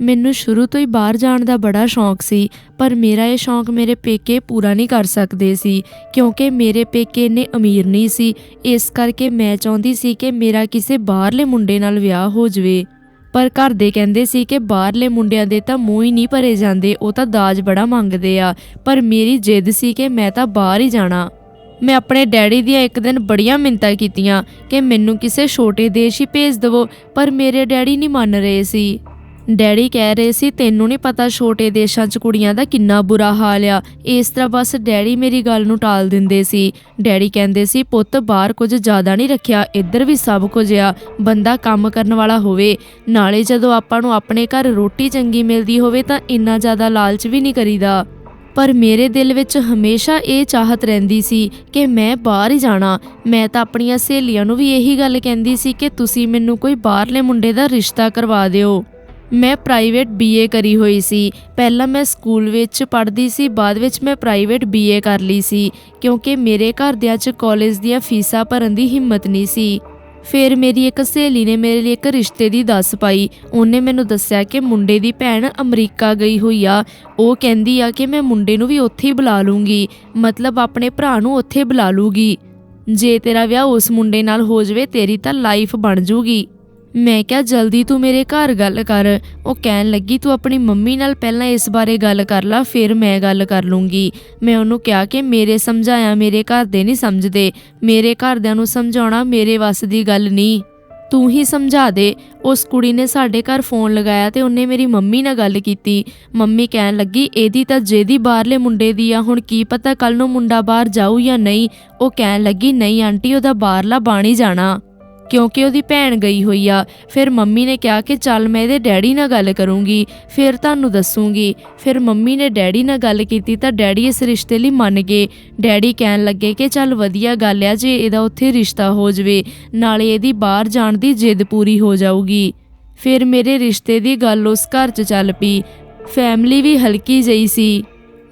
ਮੈਨੂੰ ਸ਼ੁਰੂ ਤੋਂ ਹੀ ਬਾਹਰ ਜਾਣ ਦਾ ਬੜਾ ਸ਼ੌਂਕ ਸੀ, ਪਰ ਮੇਰਾ ਇਹ ਸ਼ੌਂਕ ਮੇਰੇ ਪੇਕੇ ਪੂਰਾ ਨਹੀਂ ਕਰ ਸਕਦੇ ਸੀ, ਕਿਉਂਕਿ ਮੇਰੇ ਪੇਕੇ ਇੰਨੇ ਅਮੀਰ ਨਹੀਂ ਸੀ। ਇਸ ਕਰਕੇ ਮੈਂ ਚਾਹੁੰਦੀ ਸੀ ਕਿ ਮੇਰਾ ਕਿਸੇ ਬਾਹਰਲੇ ਮੁੰਡੇ ਨਾਲ ਵਿਆਹ ਹੋ ਜਵੇ। ਪਰ ਘਰ ਦੇ ਕਹਿੰਦੇ ਸੀ ਕਿ ਬਾਹਰਲੇ ਮੁੰਡਿਆਂ ਦੇ ਤਾਂ ਮੂੰਹ ਹੀ ਨਹੀਂ ਭਰੇ ਜਾਂਦੇ, ਉਹ ਤਾਂ ਦਾਜ ਬੜਾ ਮੰਗਦੇ ਆ। ਪਰ ਮੇਰੀ ਜਿੱਦ ਸੀ ਕਿ ਮੈਂ ਤਾਂ ਬਾਹਰ ਹੀ ਜਾਣਾ। ਮੈਂ ਆਪਣੇ ਡੈਡੀ ਦੀਆਂ ਇੱਕ ਦਿਨ ਬੜੀਆਂ ਮਿੰਤਾਂ ਕੀਤੀਆਂ ਕਿ ਮੈਨੂੰ ਕਿਸੇ ਛੋਟੇ ਦੇਸ਼ ਹੀ ਭੇਜ ਦੇਵੋ, ਪਰ ਮੇਰੇ ਡੈਡੀ ਨਹੀਂ ਮੰਨ ਰਹੇ ਸੀ। ਡੈਡੀ ਕਹਿ ਰਹੇ ਸੀ, ਤੈਨੂੰ ਨਹੀਂ ਪਤਾ ਛੋਟੇ ਦੇਸ਼ਾਂ 'ਚ ਕੁੜੀਆਂ ਦਾ ਕਿੰਨਾ ਬੁਰਾ ਹਾਲ ਆ। ਇਸ ਤਰ੍ਹਾਂ ਬਸ ਡੈਡੀ ਮੇਰੀ ਗੱਲ ਨੂੰ ਟਾਲ ਦਿੰਦੇ ਸੀ। ਡੈਡੀ ਕਹਿੰਦੇ ਸੀ, ਪੁੱਤ ਬਾਹਰ ਕੁਝ ਜ਼ਿਆਦਾ ਨਹੀਂ ਰੱਖਿਆ, ਇੱਧਰ ਵੀ ਸਭ ਕੁਝ ਆ। ਬੰਦਾ ਕੰਮ ਕਰਨ ਵਾਲਾ ਹੋਵੇ। ਨਾਲੇ ਜਦੋਂ ਆਪਾਂ ਨੂੰ ਆਪਣੇ ਘਰ ਰੋਟੀ ਚੰਗੀ ਮਿਲਦੀ ਹੋਵੇ ਤਾਂ ਇੰਨਾ ਜ਼ਿਆਦਾ ਲਾਲਚ ਵੀ ਨਹੀਂ ਕਰੀਦਾ। ਪਰ ਮੇਰੇ ਦਿਲ ਵਿੱਚ ਹਮੇਸ਼ਾ ਇਹ ਚਾਹਤ ਰਹਿੰਦੀ ਸੀ ਕਿ ਮੈਂ ਬਾਹਰ ਹੀ ਜਾਣਾ। ਮੈਂ ਤਾਂ ਆਪਣੀਆਂ ਸਹੇਲੀਆਂ ਨੂੰ ਵੀ ਇਹੀ ਗੱਲ ਕਹਿੰਦੀ ਸੀ ਕਿ ਤੁਸੀਂ ਮੈਨੂੰ ਕੋਈ ਬਾਹਰਲੇ ਮੁੰਡੇ ਦਾ ਰਿਸ਼ਤਾ ਕਰਵਾ ਦਿਓ। ਮੈਂ ਪ੍ਰਾਈਵੇਟ ਬੀਏ ਕਰੀ ਹੋਈ ਸੀ। ਪਹਿਲਾਂ ਮੈਂ ਸਕੂਲ ਵਿੱਚ ਪੜ੍ਹਦੀ ਸੀ, ਬਾਅਦ ਵਿੱਚ ਮੈਂ ਪ੍ਰਾਈਵੇਟ ਬੀਏ ਕਰ ਲਈ ਸੀ, ਕਿਉਂਕਿ ਮੇਰੇ ਘਰਦਿਆਂ 'ਚ ਕਾਲਜ ਦੀਆਂ ਫੀਸਾਂ ਭਰਨ ਦੀ ਹਿੰਮਤ ਨਹੀਂ ਸੀ। ਫਿਰ ਮੇਰੀ ਇੱਕ ਸਹੇਲੀ ਨੇ ਮੇਰੇ ਲਈ ਇੱਕ ਰਿਸ਼ਤੇ ਦੀ ਦੱਸ ਪਾਈ। ਉਹਨੇ ਮੈਨੂੰ ਦੱਸਿਆ ਕਿ ਮੁੰਡੇ ਦੀ ਭੈਣ ਅਮਰੀਕਾ ਗਈ ਹੋਈ ਆ। ਉਹ ਕਹਿੰਦੀ ਆ ਕਿ ਮੈਂ ਮੁੰਡੇ ਨੂੰ ਵੀ ਉੱਥੇ ਹੀ ਬੁਲਾ ਲੂੰਗੀ। ਮਤਲਬ ਆਪਣੇ ਭਰਾ ਨੂੰ ਉੱਥੇ ਬੁਲਾ ਲੂਗੀ। ਜੇ ਤੇਰਾ ਵਿਆਹ ਉਸ ਮੁੰਡੇ ਨਾਲ ਹੋ ਜਾਵੇ, ਤੇਰੀ ਤਾਂ ਲਾਈਫ ਬਣ ਜੂਗੀ। ਮੈਂ ਕਿਹਾ, ਜਲਦੀ ਤੂੰ ਮੇਰੇ ਘਰ ਗੱਲ ਕਰ। ਉਹ ਕਹਿਣ ਲੱਗੀ, ਤੂੰ ਆਪਣੀ ਮੰਮੀ ਨਾਲ ਪਹਿਲਾਂ ਇਸ ਬਾਰੇ ਗੱਲ ਕਰ ਲੈ, ਫਿਰ ਮੈਂ ਗੱਲ ਕਰ ਲੂੰਗੀ। ਮੈਂ ਉਹਨੂੰ ਕਿਹਾ ਕਿ ਮੇਰੇ ਸਮਝਾਇਆ, ਮੇਰੇ ਘਰ ਦੇ ਨਹੀਂ ਸਮਝਦੇ। ਮੇਰੇ ਘਰਦਿਆਂ ਨੂੰ ਸਮਝਾਉਣਾ ਮੇਰੇ ਵੱਸ ਦੀ ਗੱਲ ਨਹੀਂ। ਤੂੰ ਹੀ ਸਮਝਾ ਦੇ। ਉਸ ਕੁੜੀ ਨੇ ਸਾਡੇ ਘਰ ਫੋਨ ਲਗਾਇਆ ਤੇ ਉਹਨੇ ਮੇਰੀ ਮੰਮੀ ਨਾਲ ਗੱਲ ਕੀਤੀ। ਮੰਮੀ ਕਹਿਣ ਲੱਗੀ, ਇਹਦੀ ਤਾਂ ਜਿਹਦੀ ਬਾਹਰਲੇ ਮੁੰਡੇ ਦੀ ਆ, ਹੁਣ ਕੀ ਪਤਾ ਕੱਲ ਨੂੰ ਮੁੰਡਾ ਬਾਹਰ ਜਾਊ ਜਾਂ ਨਹੀਂ? ਉਹ ਕਹਿਣ ਲੱਗੀ, ਨਹੀਂ ਆਂਟੀ, ਉਹਦਾ ਬਾਹਰਲਾ ਬਾਣੀ ਜਾਣਾ। ਕਿਉਂਕਿ ਉਹਦੀ ਭੈਣ ਗਈ ਹੋਈ ਆ। ਫਿਰ ਮੰਮੀ ਨੇ ਕਿਹਾ ਕਿ ਚੱਲ ਮੈਂ ਇਹਦੇ ਡੈਡੀ ਨਾਲ ਗੱਲ ਕਰੂੰਗੀ, ਫਿਰ ਤੁਹਾਨੂੰ ਦੱਸੂਗੀ। ਫਿਰ ਮੰਮੀ ਨੇ ਡੈਡੀ ਨਾਲ ਗੱਲ ਕੀਤੀ ਤਾਂ ਡੈਡੀ ਇਸ ਰਿਸ਼ਤੇ ਲਈ ਮੰਨ ਗਏ। ਡੈਡੀ ਕਹਿਣ ਲੱਗੇ ਕਿ ਚੱਲ ਵਧੀਆ ਗੱਲ ਆ, ਜੇ ਇਹਦਾ ਉੱਥੇ ਰਿਸ਼ਤਾ ਹੋ ਜਵੇ, ਨਾਲੇ ਇਹਦੀ ਬਾਹਰ ਜਾਣ ਦੀ ਜਿੱਦ ਪੂਰੀ ਹੋ ਜਾਊਗੀ। ਫਿਰ ਮੇਰੇ ਰਿਸ਼ਤੇ ਦੀ ਗੱਲ ਉਸ ਘਰ 'ਚ ਚੱਲ ਪਈ। ਫੈਮਿਲੀ ਵੀ ਹਲਕੀ ਜਈ ਸੀ।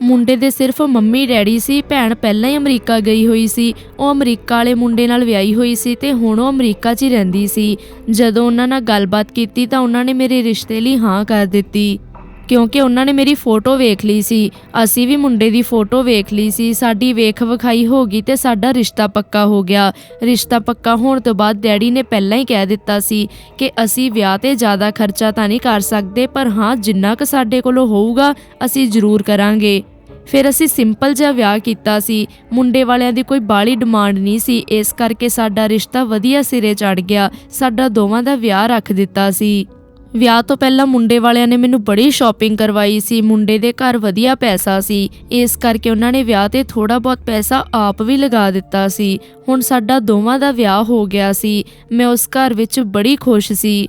ਮੁੰਡੇ ਦੇ ਸਿਰਫ ਮੰਮੀ, ਡੈਡੀ ਸੀ, ਭੈਣ ਪਹਿਲਾਂ ਹੀ ਅਮਰੀਕਾ ਗਈ ਹੋਈ ਸੀ। ਉਹ ਅਮਰੀਕਾ ਵਾਲੇ ਮੁੰਡੇ ਨਾਲ ਵਿਆਹੀ ਹੋਈ ਸੀ ਤੇ ਹੁਣ ਉਹ ਅਮਰੀਕਾ 'ਚ ਹੀ ਰਹਿੰਦੀ ਸੀ। ਜਦੋਂ ਉਹਨਾਂ ਨਾਲ ਗੱਲਬਾਤ ਕੀਤੀ ਤਾਂ ਉਹਨਾਂ ਨੇ ਮੇਰੇ ਰਿਸ਼ਤੇ ਲਈ ਹਾਂ ਕਰ ਦਿੱਤੀ। ਕਿਉਂਕਿ ਉਹਨਾਂ ਨੇ ਮੇਰੀ ਫੋਟੋ ਵੇਖ ਲਈ ਸੀ। ਅਸੀਂ ਵੀ ਮੁੰਡੇ ਦੀ ਫੋਟੋ ਵੇਖ ਲਈ ਸੀ। ਸਾਡੀ ਵੇਖ ਵਿਖਾਈ ਹੋ ਗਈ ਤੇ ਸਾਡਾ ਰਿਸ਼ਤਾ ਪੱਕਾ ਹੋ ਗਿਆ। ਰਿਸ਼ਤਾ ਪੱਕਾ ਹੋਣ ਤੋਂ ਬਾਅਦ ਡੈਡੀ ਨੇ ਪਹਿਲਾਂ ਹੀ ਕਹਿ ਦਿੱਤਾ ਸੀ ਕਿ ਅਸੀਂ ਵਿਆਹ ਤੇ ਜ਼ਿਆਦਾ ਖਰਚਾ ਤਾਂ ਨਹੀਂ ਕਰ ਸਕਦੇ, ਪਰ ਹਾਂ, ਜਿੰਨਾ ਕੁ ਸਾਡੇ ਕੋਲੋਂ ਹੋਊਗਾ, ਅਸੀਂ ਜ਼ਰੂਰ ਕਰਾਂਗੇ। ਫਿਰ ਅਸੀਂ ਸਿੰਪਲ ਜਿਹਾ ਵਿਆਹ ਕੀਤਾ ਸੀ। ਮੁੰਡੇ ਵਾਲਿਆਂ ਦੀ ਕੋਈ ਬਾਲੀ ਡਿਮਾਂਡ ਨਹੀਂ ਸੀ। ਇਸ ਕਰਕੇ ਸਾਡਾ ਰਿਸ਼ਤਾ ਵਧੀਆ ਸਿਰੇ ਚੜ ਗਿਆ। ਸਾਡਾ ਦੋਵਾਂ ਦਾ ਵਿਆਹ ਰੱਖ ਦਿੱਤਾ ਸੀ। ਵਿਆਹ ਤੋਂ ਪਹਿਲਾਂ ਮੁੰਡੇ ਵਾਲਿਆਂ ਨੇ ਮੈਨੂੰ ਬੜੀ ਸ਼ਾਪਿੰਗ ਕਰਵਾਈ ਸੀ, ਮੁੰਡੇ ਦੇ ਘਰ ਵਧੀਆ ਪੈਸਾ ਸੀ। ਇਸ ਕਰਕੇ ਉਹਨਾਂ ਨੇ ਵਿਆਹ ਤੇ ਥੋੜਾ ਬਹੁਤ ਪੈਸਾ ਆਪ ਵੀ ਲਗਾ ਦਿੱਤਾ ਸੀ। ਹੁਣ ਸਾਡਾ ਦੋਵਾਂ ਦਾ ਵਿਆਹ ਹੋ ਗਿਆ ਸੀ। ਮੈਂ ਉਸ ਘਰ ਵਿੱਚ ਬੜੀ ਖੁਸ਼ ਸੀ।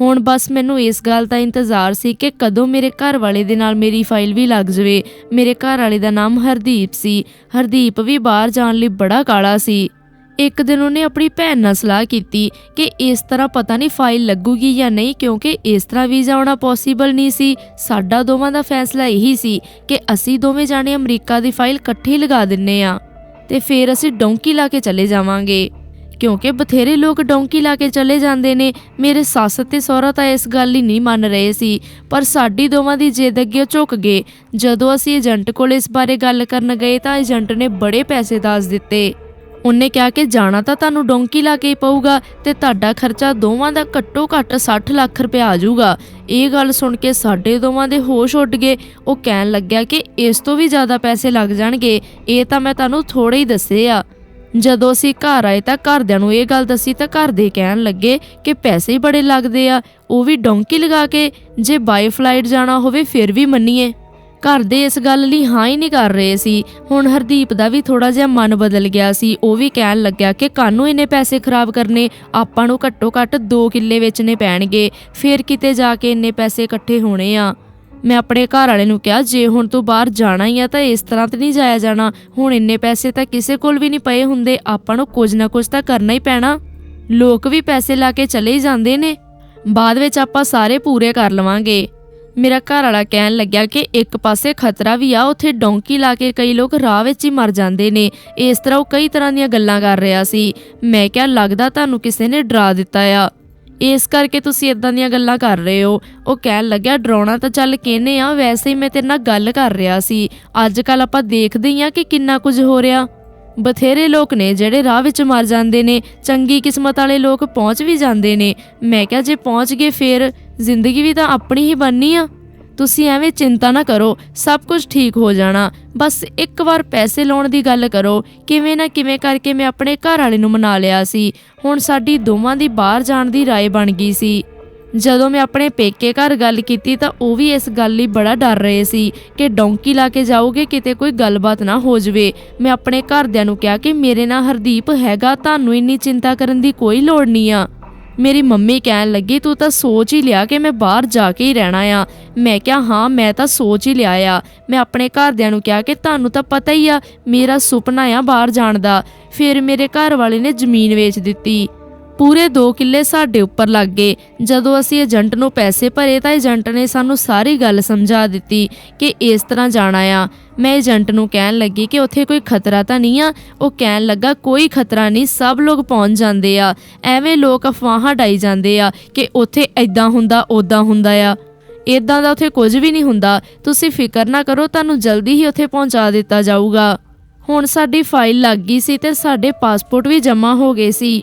ਹੁਣ ਬਸ ਮੈਨੂੰ ਇਸ ਗੱਲ ਦਾ ਇੰਤਜ਼ਾਰ ਸੀ ਕਿ ਕਦੋਂ ਮੇਰੇ ਘਰ ਵਾਲੇ ਦੇ ਨਾਲ ਮੇਰੀ ਫਾਈਲ ਵੀ ਲੱਗ ਜਾਵੇ। ਮੇਰੇ ਘਰ ਵਾਲੇ ਦਾ ਨਾਮ ਹਰਦੀਪ ਸੀ। ਹਰਦੀਪ ਵੀ ਬਾਹਰ ਜਾਣ ਲਈ ਬੜਾ ਕਾਲਾ ਸੀ। ਇੱਕ ਦਿਨ ਉਹਨੇ ਆਪਣੀ ਭੈਣ ਨਾਲ ਸਲਾਹ ਕੀਤੀ ਕਿ ਇਸ ਤਰ੍ਹਾਂ ਪਤਾ ਨਹੀਂ ਫਾਈਲ ਲੱਗੂਗੀ ਜਾਂ ਨਹੀਂ, ਕਿਉਂਕਿ ਇਸ ਤਰ੍ਹਾਂ ਵੀਜ਼ਾ ਆਉਣਾ ਪੋਸੀਬਲ ਨਹੀਂ ਸੀ। ਸਾਡਾ ਦੋਵਾਂ ਦਾ ਫੈਸਲਾ ਇਹੀ ਸੀ ਕਿ ਅਸੀਂ ਦੋਵੇਂ ਜਾਣੇ ਅਮਰੀਕਾ ਦੀ ਫਾਈਲ ਇਕੱਠੇ ਲਗਾ ਦਿੰਨੇ ਆ ਤੇ ਫਿਰ ਅਸੀਂ ਡੌਂਕੀ ਲਾ ਕੇ ਚਲੇ ਜਾਵਾਂਗੇ। ਕਿਉਂਕਿ ਬਥੇਰੇ ਲੋਕ ਡੌਂਕੀ ਲਾ ਕੇ ਚਲੇ ਜਾਂਦੇ ਨੇ, ਮੇਰੇ ਸੱਸ ਤੇ ਸਹੁਰਾ ਤਾਂ ਇਸ ਗੱਲ ਹੀ ਨਹੀਂ ਮੰਨ ਰਹੇ ਸੀ, ਪਰ ਸਾਡੀ ਦੋਵਾਂ ਦੀ ਜਿੱਦ ਅੱਗੇ ਝੁਕ ਗਏ। ਜਦੋਂ ਅਸੀਂ ਏਜੰਟ ਕੋਲ ਇਸ ਬਾਰੇ ਗੱਲ ਕਰਨ ਗਏ ਤਾਂ ਏਜੰਟ ਨੇ ਬੜੇ ਪੈਸੇ ਦੱਸ ਦਿੱਤੇ। ਉਹਨੇ ਕਿਹਾ ਕਿ ਜਾਣਾ ਤਾਂ ਤੁਹਾਨੂੰ ਡੋਂਕੀ ਲਾ ਕੇ ਹੀ ਪਊਗਾ ਤੇ ਤੁਹਾਡਾ ਖਰਚਾ ਦੋਵਾਂ ਦਾ ਘੱਟੋ ਘੱਟ 60 ਲੱਖ ਰੁਪਏ ਆ ਜਾਊਗਾ। ਇਹ ਗੱਲ ਸੁਣ ਕੇ ਸਾਡੇ ਦੋਵਾਂ ਦੇ ਹੋਸ਼ ਉੱਡ ਗਏ। ਉਹ ਕਹਿਣ ਲੱਗਿਆ ਕਿ ਇਸ ਤੋਂ ਵੀ ਜ਼ਿਆਦਾ ਪੈਸੇ ਲੱਗ ਜਾਣਗੇ। ਇਹ ਤਾਂ ਮੈਂ ਤੁਹਾਨੂੰ ਥੋੜੇ ਹੀ ਦੱਸੇ ਆ। ਜਦੋਂ ਅਸੀਂ ਘਰ ਆਏ ਤਾਂ ਘਰਦਿਆਂ ਨੂੰ ਇਹ ਗੱਲ ਦੱਸੀ ਤਾਂ ਘਰ ਦੇ ਕਹਿਣ ਲੱਗੇ ਕਿ ਪੈਸੇ ਹੀ ਬੜੇ ਲੱਗਦੇ ਆ। ਉਹ ਵੀ ਡੋਂਕੀ ਲਗਾ ਕੇ, ਜੇ ਬਾਈ ਫਲਾਈਟ ਜਾਣਾ ਹੋਵੇ ਫਿਰ ਵੀ ਮੰਨੀਏ। ਘਰ ਦੇ ਇਸ ਗੱਲ ਲਈ ਹਾਂ ਹੀ ਨਹੀਂ ਕਰ ਰਹੇ ਸੀ। ਹੁਣ ਹਰਦੀਪ ਦਾ ਵੀ ਥੋੜਾ ਜਿਹਾ ਮਨ ਬਦਲ ਗਿਆ ਸੀ। ਉਹ ਵੀ ਕਹਿਣ ਲੱਗਿਆ ਕਿ ਕਾਨੂੰ ਇੰਨੇ ਪੈਸੇ ਖਰਾਬ ਕਰਨੇ, ਆਪਾਂ ਨੂੰ ਘੱਟੋ ਘੱਟ 2 ਕਿੱਲੇ ਵੇਚਣੇ ਪੈਣਗੇ। ਫਿਰ ਕਿਤੇ ਜਾ ਕੇ ਇੰਨੇ ਪੈਸੇ ਇਕੱਠੇ ਹੋਣੇ ਆ। ਮੈਂ ਆਪਣੇ ਘਰ ਵਾਲੇ ਨੂੰ ਕਿਹਾ, ਜੇ ਹੁਣ ਤੂੰ ਬਾਹਰ ਜਾਣਾ ਹੀ ਆ ਤਾਂ ਇਸ ਤਰ੍ਹਾਂ ਤੇ ਨਹੀਂ ਜਾਇਆ ਜਾਣਾ। ਹੁਣ ਇੰਨੇ ਪੈਸੇ ਤਾਂ ਕਿਸੇ ਕੋਲ ਵੀ ਨਹੀਂ ਪਏ ਹੁੰਦੇ। ਆਪਾਂ ਨੂੰ ਕੁਝ ਨਾ ਕੁਝ ਤਾਂ ਕਰਨਾ ਹੀ ਪੈਣਾ। ਲੋਕ ਵੀ ਪੈਸੇ ਲਾ ਕੇ ਚਲੇ ਹੀ ਜਾਂਦੇ ਨੇ। ਬਾਅਦ ਵਿੱਚ ਆਪਾਂ ਸਾਰੇ ਪੂਰੇ ਕਰ ਲਵਾਂਗੇ। ਮੇਰਾ ਘਰ ਵਾਲਾ ਕਹਿਣ ਲੱਗਿਆ ਕਿ ਇੱਕ ਪਾਸੇ ਖਤਰਾ ਵੀ ਆ, ਉੱਥੇ ਡੌਂਕੀ ਲਾ ਕੇ ਕਈ ਲੋਕ ਰਾਹ ਵਿੱਚ ਹੀ ਮਰ ਜਾਂਦੇ ਨੇ। ਇਸ ਤਰ੍ਹਾਂ ਉਹ ਕਈ ਤਰ੍ਹਾਂ ਦੀਆਂ ਗੱਲਾਂ ਕਰ ਰਿਹਾ ਸੀ। ਮੈਂ ਕਿਹਾ, ਲੱਗਦਾ ਤੁਹਾਨੂੰ ਕਿਸੇ ਨੇ ਡਰਾ ਦਿੱਤਾ ਆ। ਇਸ ਕਰਕੇ ਤੁਸੀਂ ਇਦਾਂ ਦੀਆਂ ਗੱਲਾਂ ਕਰ ਰਹੇ ਹੋ। ਉਹ ਕਹਿਣ ਲੱਗਿਆ, ਡਰਾਉਣਾ ਤਾਂ ਚੱਲ ਕਿਹਨੇ ਆ, ਵੈਸੇ ਹੀ ਮੈਂ ਤੇਰੇ ਨਾਲ ਗੱਲ ਕਰ ਰਿਹਾ ਸੀ। ਅੱਜ ਕੱਲ ਆਪਾਂ ਦੇਖਦੇ ਹੀ ਆ ਕਿ ਕਿੰਨਾ ਕੁਝ ਹੋ ਰਿਹਾ। ਬਥੇਰੇ ਲੋਕ ਨੇ ਜਿਹੜੇ ਰਾਹ ਵਿੱਚ ਮਰ ਜਾਂਦੇ ਨੇ, ਚੰਗੀ ਕਿਸਮਤ ਵਾਲੇ ਲੋਕ ਪਹੁੰਚ ਵੀ ਜਾਂਦੇ ਨੇ। ਮੈਂ ਕਿਹਾ, ਜੇ ਪਹੁੰਚ ਗਏ ਫੇਰ ਜ਼ਿੰਦਗੀ ਵੀ ਤਾਂ ਆਪਣੀ ਹੀ ਬਣਨੀ ਆ ਤੁਸੀਂ ਐਵੇਂ ਚਿੰਤਾ ਨਾ ਕਰੋ ਸਭ ਕੁਝ ਠੀਕ ਹੋ ਜਾਣਾ ਬਸ ਇੱਕ ਵਾਰ ਪੈਸੇ ਲਾਉਣ ਦੀ ਗੱਲ ਕਰੋ ਕਿਵੇਂ ਨਾ ਕਿਵੇਂ ਕਰਕੇ ਮੈਂ ਆਪਣੇ ਘਰ ਵਾਲੇ ਨੂੰ ਮਨਾ ਲਿਆ ਸੀ ਹੁਣ ਸਾਡੀ ਦੋਵਾਂ ਦੀ ਬਾਹਰ ਜਾਣ ਦੀ رائے ਬਣ ਗਈ ਸੀ ਜਦੋਂ ਮੈਂ ਆਪਣੇ ਪੇਕੇ ਘਰ ਗੱਲ ਕੀਤੀ ਤਾਂ ਉਹ ਵੀ ਇਸ ਗੱਲ ਲਈ ਬੜਾ ਡਰ ਰਹੇ ਸੀ ਕਿ ਡੌਂਕੀ ਲਾ ਕੇ ਜਾਓਗੇ ਕਿਤੇ ਕੋਈ ਗੱਲਬਾਤ ਨਾ ਹੋ ਜਵੇ ਮੈਂ ਆਪਣੇ ਘਰਦਿਆਂ ਨੂੰ ਕਿਹਾ ਕਿ ਮੇਰੇ ਨਾਲ ਹਰਦੀਪ ਹੈਗਾ ਤੁਹਾਨੂੰ ਇੰਨੀ ਚਿੰਤਾ ਕਰਨ ਦੀ ਕੋਈ ਲੋੜ ਨਹੀਂ ਆ ਮੇਰੀ ਮੰਮੀ ਕਹਿਣ ਲੱਗੀ, ਤੂੰ ਤਾਂ ਸੋਚ ਹੀ ਲਿਆ ਕਿ ਮੈਂ ਬਾਹਰ ਜਾ ਕੇ ਹੀ ਰਹਿਣਾ ਆ। ਮੈਂ ਕਿਹਾ, ਹਾਂ, ਮੈਂ ਤਾਂ ਸੋਚ ਹੀ ਲਿਆ ਆ। ਮੈਂ ਆਪਣੇ ਘਰਦਿਆਂ ਨੂੰ ਕਿਹਾ ਕਿ ਤੁਹਾਨੂੰ ਤਾਂ ਪਤਾ ਹੀ ਆ, ਮੇਰਾ ਸੁਪਨਾ ਆ ਬਾਹਰ ਜਾਣ ਦਾ। ਫਿਰ ਮੇਰੇ ਘਰ ਵਾਲੇ ਨੇ ਜ਼ਮੀਨ ਵੇਚ ਦਿੱਤੀ। ਪੂਰੇ 2 ਕਿੱਲੇ ਸਾਡੇ ਉੱਪਰ ਲੱਗ ਗਏ। ਜਦੋਂ ਅਸੀਂ ਏਜੰਟ ਨੂੰ ਪੈਸੇ ਭਰੇ ਤਾਂ ਏਜੰਟ ਨੇ ਸਾਨੂੰ ਸਾਰੀ ਗੱਲ ਸਮਝਾ ਦਿੱਤੀ ਕਿ ਇਸ ਤਰ੍ਹਾਂ ਜਾਣਾ ਆ। ਮੈਂ ਏਜੰਟ ਨੂੰ ਕਹਿਣ ਲੱਗੀ ਕਿ ਉੱਥੇ ਕੋਈ ਖਤਰਾ ਤਾਂ ਨਹੀਂ ਆ। ਉਹ ਕਹਿਣ ਲੱਗਾ, ਕੋਈ ਖਤਰਾ ਨਹੀਂ, ਸਭ ਲੋਕ ਪਹੁੰਚ ਜਾਂਦੇ ਆ। ਐਵੇਂ ਲੋਕ ਅਫਵਾਹਾਂ ਡਾਈ ਜਾਂਦੇ ਆ ਕਿ ਉੱਥੇ ਐਦਾਂ ਹੁੰਦਾ ਉਦਾਂ ਹੁੰਦਾ ਆ। ਇਦਾਂ ਦਾ ਉੱਥੇ ਕੁਝ ਵੀ ਨਹੀਂ ਹੁੰਦਾ। ਤੁਸੀਂ ਫਿਕਰ ਨਾ ਕਰੋ, ਤੁਹਾਨੂੰ ਜਲਦੀ ਹੀ ਉੱਥੇ ਪਹੁੰਚਾ ਦਿੱਤਾ ਜਾਊਗਾ। ਹੁਣ ਸਾਡੀ ਫਾਈਲ ਲੱਗ ਗਈ ਸੀ ਤੇ ਸਾਡੇ ਪਾਸਪੋਰਟ ਵੀ ਜਮ੍ਹਾਂ ਹੋ ਗਏ ਸੀ।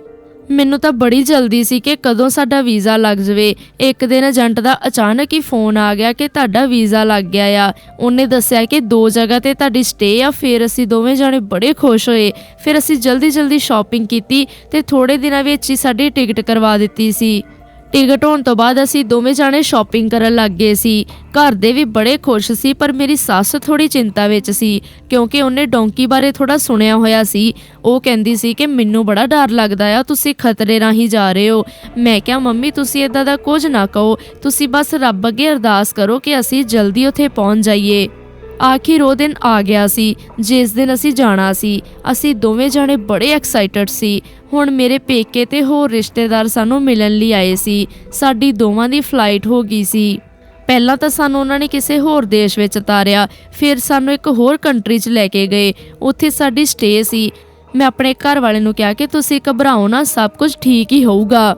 ਮੈਨੂੰ ਤਾਂ ਬੜੀ ਜਲਦੀ ਸੀ ਕਿ ਕਦੋਂ ਸਾਡਾ ਵੀਜ਼ਾ ਲੱਗ ਜਵੇ। ਇੱਕ ਦਿਨ ਏਜੰਟ ਦਾ ਅਚਾਨਕ ਹੀ ਫੋਨ ਆ ਗਿਆ ਕਿ ਤੁਹਾਡਾ ਵੀਜ਼ਾ ਲੱਗ ਗਿਆ ਆ। ਉਹਨੇ ਦੱਸਿਆ ਕਿ ਦੋ ਜਗ੍ਹਾ ਤੇ ਤੁਹਾਡੀ ਸਟੇ ਆ, ਫਿਰ ਅਸੀਂ ਦੋਵੇਂ ਜਾਣੇ ਬੜੇ ਖੁਸ਼ ਹੋਏ। ਫਿਰ ਅਸੀਂ ਜਲਦੀ ਜਲਦੀ ਸ਼ਾਪਿੰਗ ਕੀਤੀ ਤੇ ਥੋੜੇ ਦਿਨਾਂ ਵਿੱਚ ਹੀ ਸਾਡੀ ਟਿਕਟ ਕਰਵਾ ਦਿੱਤੀ ਸੀ। ਟਿਕਟ ਹੋਣ ਤੋਂ ਬਾਅਦ ਅਸੀਂ ਦੋਵੇਂ ਜਾਣੇ ਸ਼ਾਪਿੰਗ ਕਰਨ ਲੱਗ ਗਏ ਸੀ। ਘਰ ਦੇ ਵੀ ਬੜੇ ਖੁਸ਼ ਸੀ, ਪਰ ਮੇਰੀ ਸੱਸ ਥੋੜੀ ਚਿੰਤਾ ਵਿੱਚ ਸੀ, ਕਿਉਂਕਿ ਉਹਨੇ ਡੌਂਕੀ ਬਾਰੇ ਥੋੜਾ ਸੁਣਿਆ ਹੋਇਆ ਸੀ। ਉਹ ਕਹਿੰਦੀ ਸੀ ਕਿ ਮੈਨੂੰ ਬੜਾ ਡਰ ਲੱਗਦਾ ਆ, ਤੁਸੀਂ ਖਤਰੇ ਰਾਹੀਂ ਜਾ ਰਹੇ ਹੋ। ਮੈਂ ਕਿਹਾ, ਮੰਮੀ, ਤੁਸੀਂ ਇਦਾਂ ਦਾ ਕੁਝ ਨਾ ਕਹੋ, ਤੁਸੀਂ ਬਸ ਰੱਬ ਅੱਗੇ ਅਰਦਾਸ ਕਰੋ ਕਿ ਅਸੀਂ ਜਲਦੀ ਉੱਥੇ ਪਹੁੰਚ ਜਾਈਏ। ਆਖਿਰ ਉਹ ਦਿਨ ਆ ਗਿਆ ਸੀ, ਜਿਸ ਦਿਨ ਅਸੀਂ ਜਾਣਾ ਸੀ। ਅਸੀਂ ਦੋਵੇਂ ਜਾਣੇ ਬੜੇ ਐਕਸਾਈਟਡ ਸੀ। ਹੁਣ ਮੇਰੇ ਪੇਕੇ ਤੇ ਹੋਰ ਰਿਸ਼ਤੇਦਾਰ ਸਾਨੂੰ ਮਿਲਣ ਲਈ ਆਏ ਸੀ। ਸਾਡੀ ਦੋਵਾਂ ਦੀ ਫਲਾਈਟ ਹੋ ਗਈ ਸੀ। ਪਹਿਲਾਂ ਤਾਂ ਸਾਨੂੰ ਉਹਨਾਂ ਨੇ ਕਿਸੇ ਹੋਰ ਦੇਸ਼ ਵਿੱਚ ਉਤਾਰਿਆ। ਫਿਰ ਸਾਨੂੰ ਇੱਕ ਹੋਰ ਕੰਟਰੀ 'ਚ ਲੈ ਕੇ ਗਏ। ਉੱਥੇ ਸਾਡੀ ਸਟੇ ਸੀ। ਮੈਂ ਆਪਣੇ ਘਰ ਵਾਲੇ ਨੂੰ ਕਿਹਾ ਕਿ ਤੁਸੀਂ ਘਬਰਾਓ ਨਾ, ਸਭ ਕੁਝ ਠੀਕ ਹੀ ਹੋਊਗਾ।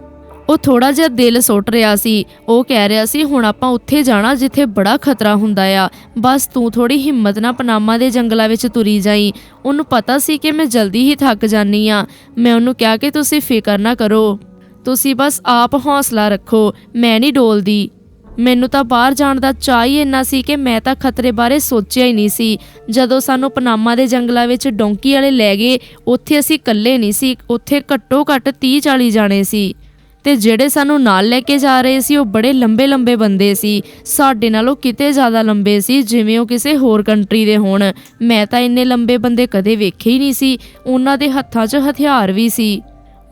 ਉਹ ਥੋੜਾ ਜਿਹਾ ਦਿਲ ਸੁੱਟ ਰਿਹਾ ਸੀ। ਉਹ ਕਹਿ ਰਿਹਾ ਸੀ, ਹੁਣ ਆਪਾਂ ਉੱਥੇ ਜਾਣਾ ਜਿੱਥੇ ਬੜਾ ਖਤਰਾ ਹੁੰਦਾ ਆ। ਬਸ ਤੂੰ ਥੋੜੀ ਹਿੰਮਤ ਨਾ ਪਨਾਮਾ ਦੇ ਜੰਗਲਾਂ ਵਿੱਚ ਤੁਰੀ ਜਾਈ। ਉਹਨੂੰ ਪਤਾ ਸੀ ਕਿ ਮੈਂ ਜਲਦੀ ਹੀ ਥੱਕ ਜਾਨੀ ਆ ਮੈਂ ਉਹਨੂੰ ਕਿਹਾ ਕਿ ਤੁਸੀਂ ਫਿਕਰ ਨਾ ਕਰੋ। ਤੁਸੀਂ ਬਸ ਆਪ ਹੌਸਲਾ ਰੱਖੋ, ਮੈਂ ਨਹੀਂ ਡੋਲਦੀ। ਮੈਨੂੰ ਤਾਂ ਬਾਹਰ ਜਾਣ ਦਾ ਚਾਅ ਹੀ ਇੰਨਾ ਸੀ ਕਿ ਮੈਂ ਤਾਂ ਖਤਰੇ ਬਾਰੇ ਸੋਚਿਆ ਹੀ ਨਹੀਂ ਸੀ। ਜਦੋਂ ਸਾਨੂੰ ਪਨਾਮਾ ਦੇ ਜੰਗਲਾਂ ਵਿੱਚ ਡੋਂਕੀ ਵਾਲੇ ਲੈ ਗਏ, ਉੱਥੇ ਅਸੀਂ ਇਕੱਲੇ ਨਹੀਂ ਸੀ। ਉੱਥੇ ਘੱਟੋ ਘੱਟ 30 40 ਜਾਣੇ ਸੀ। ਤੇ ਜਿਹੜੇ ਸਾਨੂੰ ਨਾਲ ਲੈ ਕੇ ਜਾ ਰਹੇ ਸੀ, ਉਹ ਬੜੇ ਲੰਬੇ ਲੰਬੇ ਬੰਦੇ ਸੀ। ਸਾਡੇ ਨਾਲੋਂ ਕਿਤੇ ਜ਼ਿਆਦਾ ਲੰਬੇ ਸੀ, ਜਿਵੇਂ ਉਹ ਕਿਸੇ ਹੋਰ ਕੰਟਰੀ ਦੇ ਹੋਣ। ਮੈਂ ਤਾਂ ਇੰਨੇ ਲੰਬੇ ਬੰਦੇ ਕਦੇ ਵੇਖੇ ਹੀ ਨਹੀਂ ਸੀ। ਉਹਨਾਂ ਦੇ ਹੱਥਾਂ 'ਚ ਹਥਿਆਰ ਵੀ ਸੀ।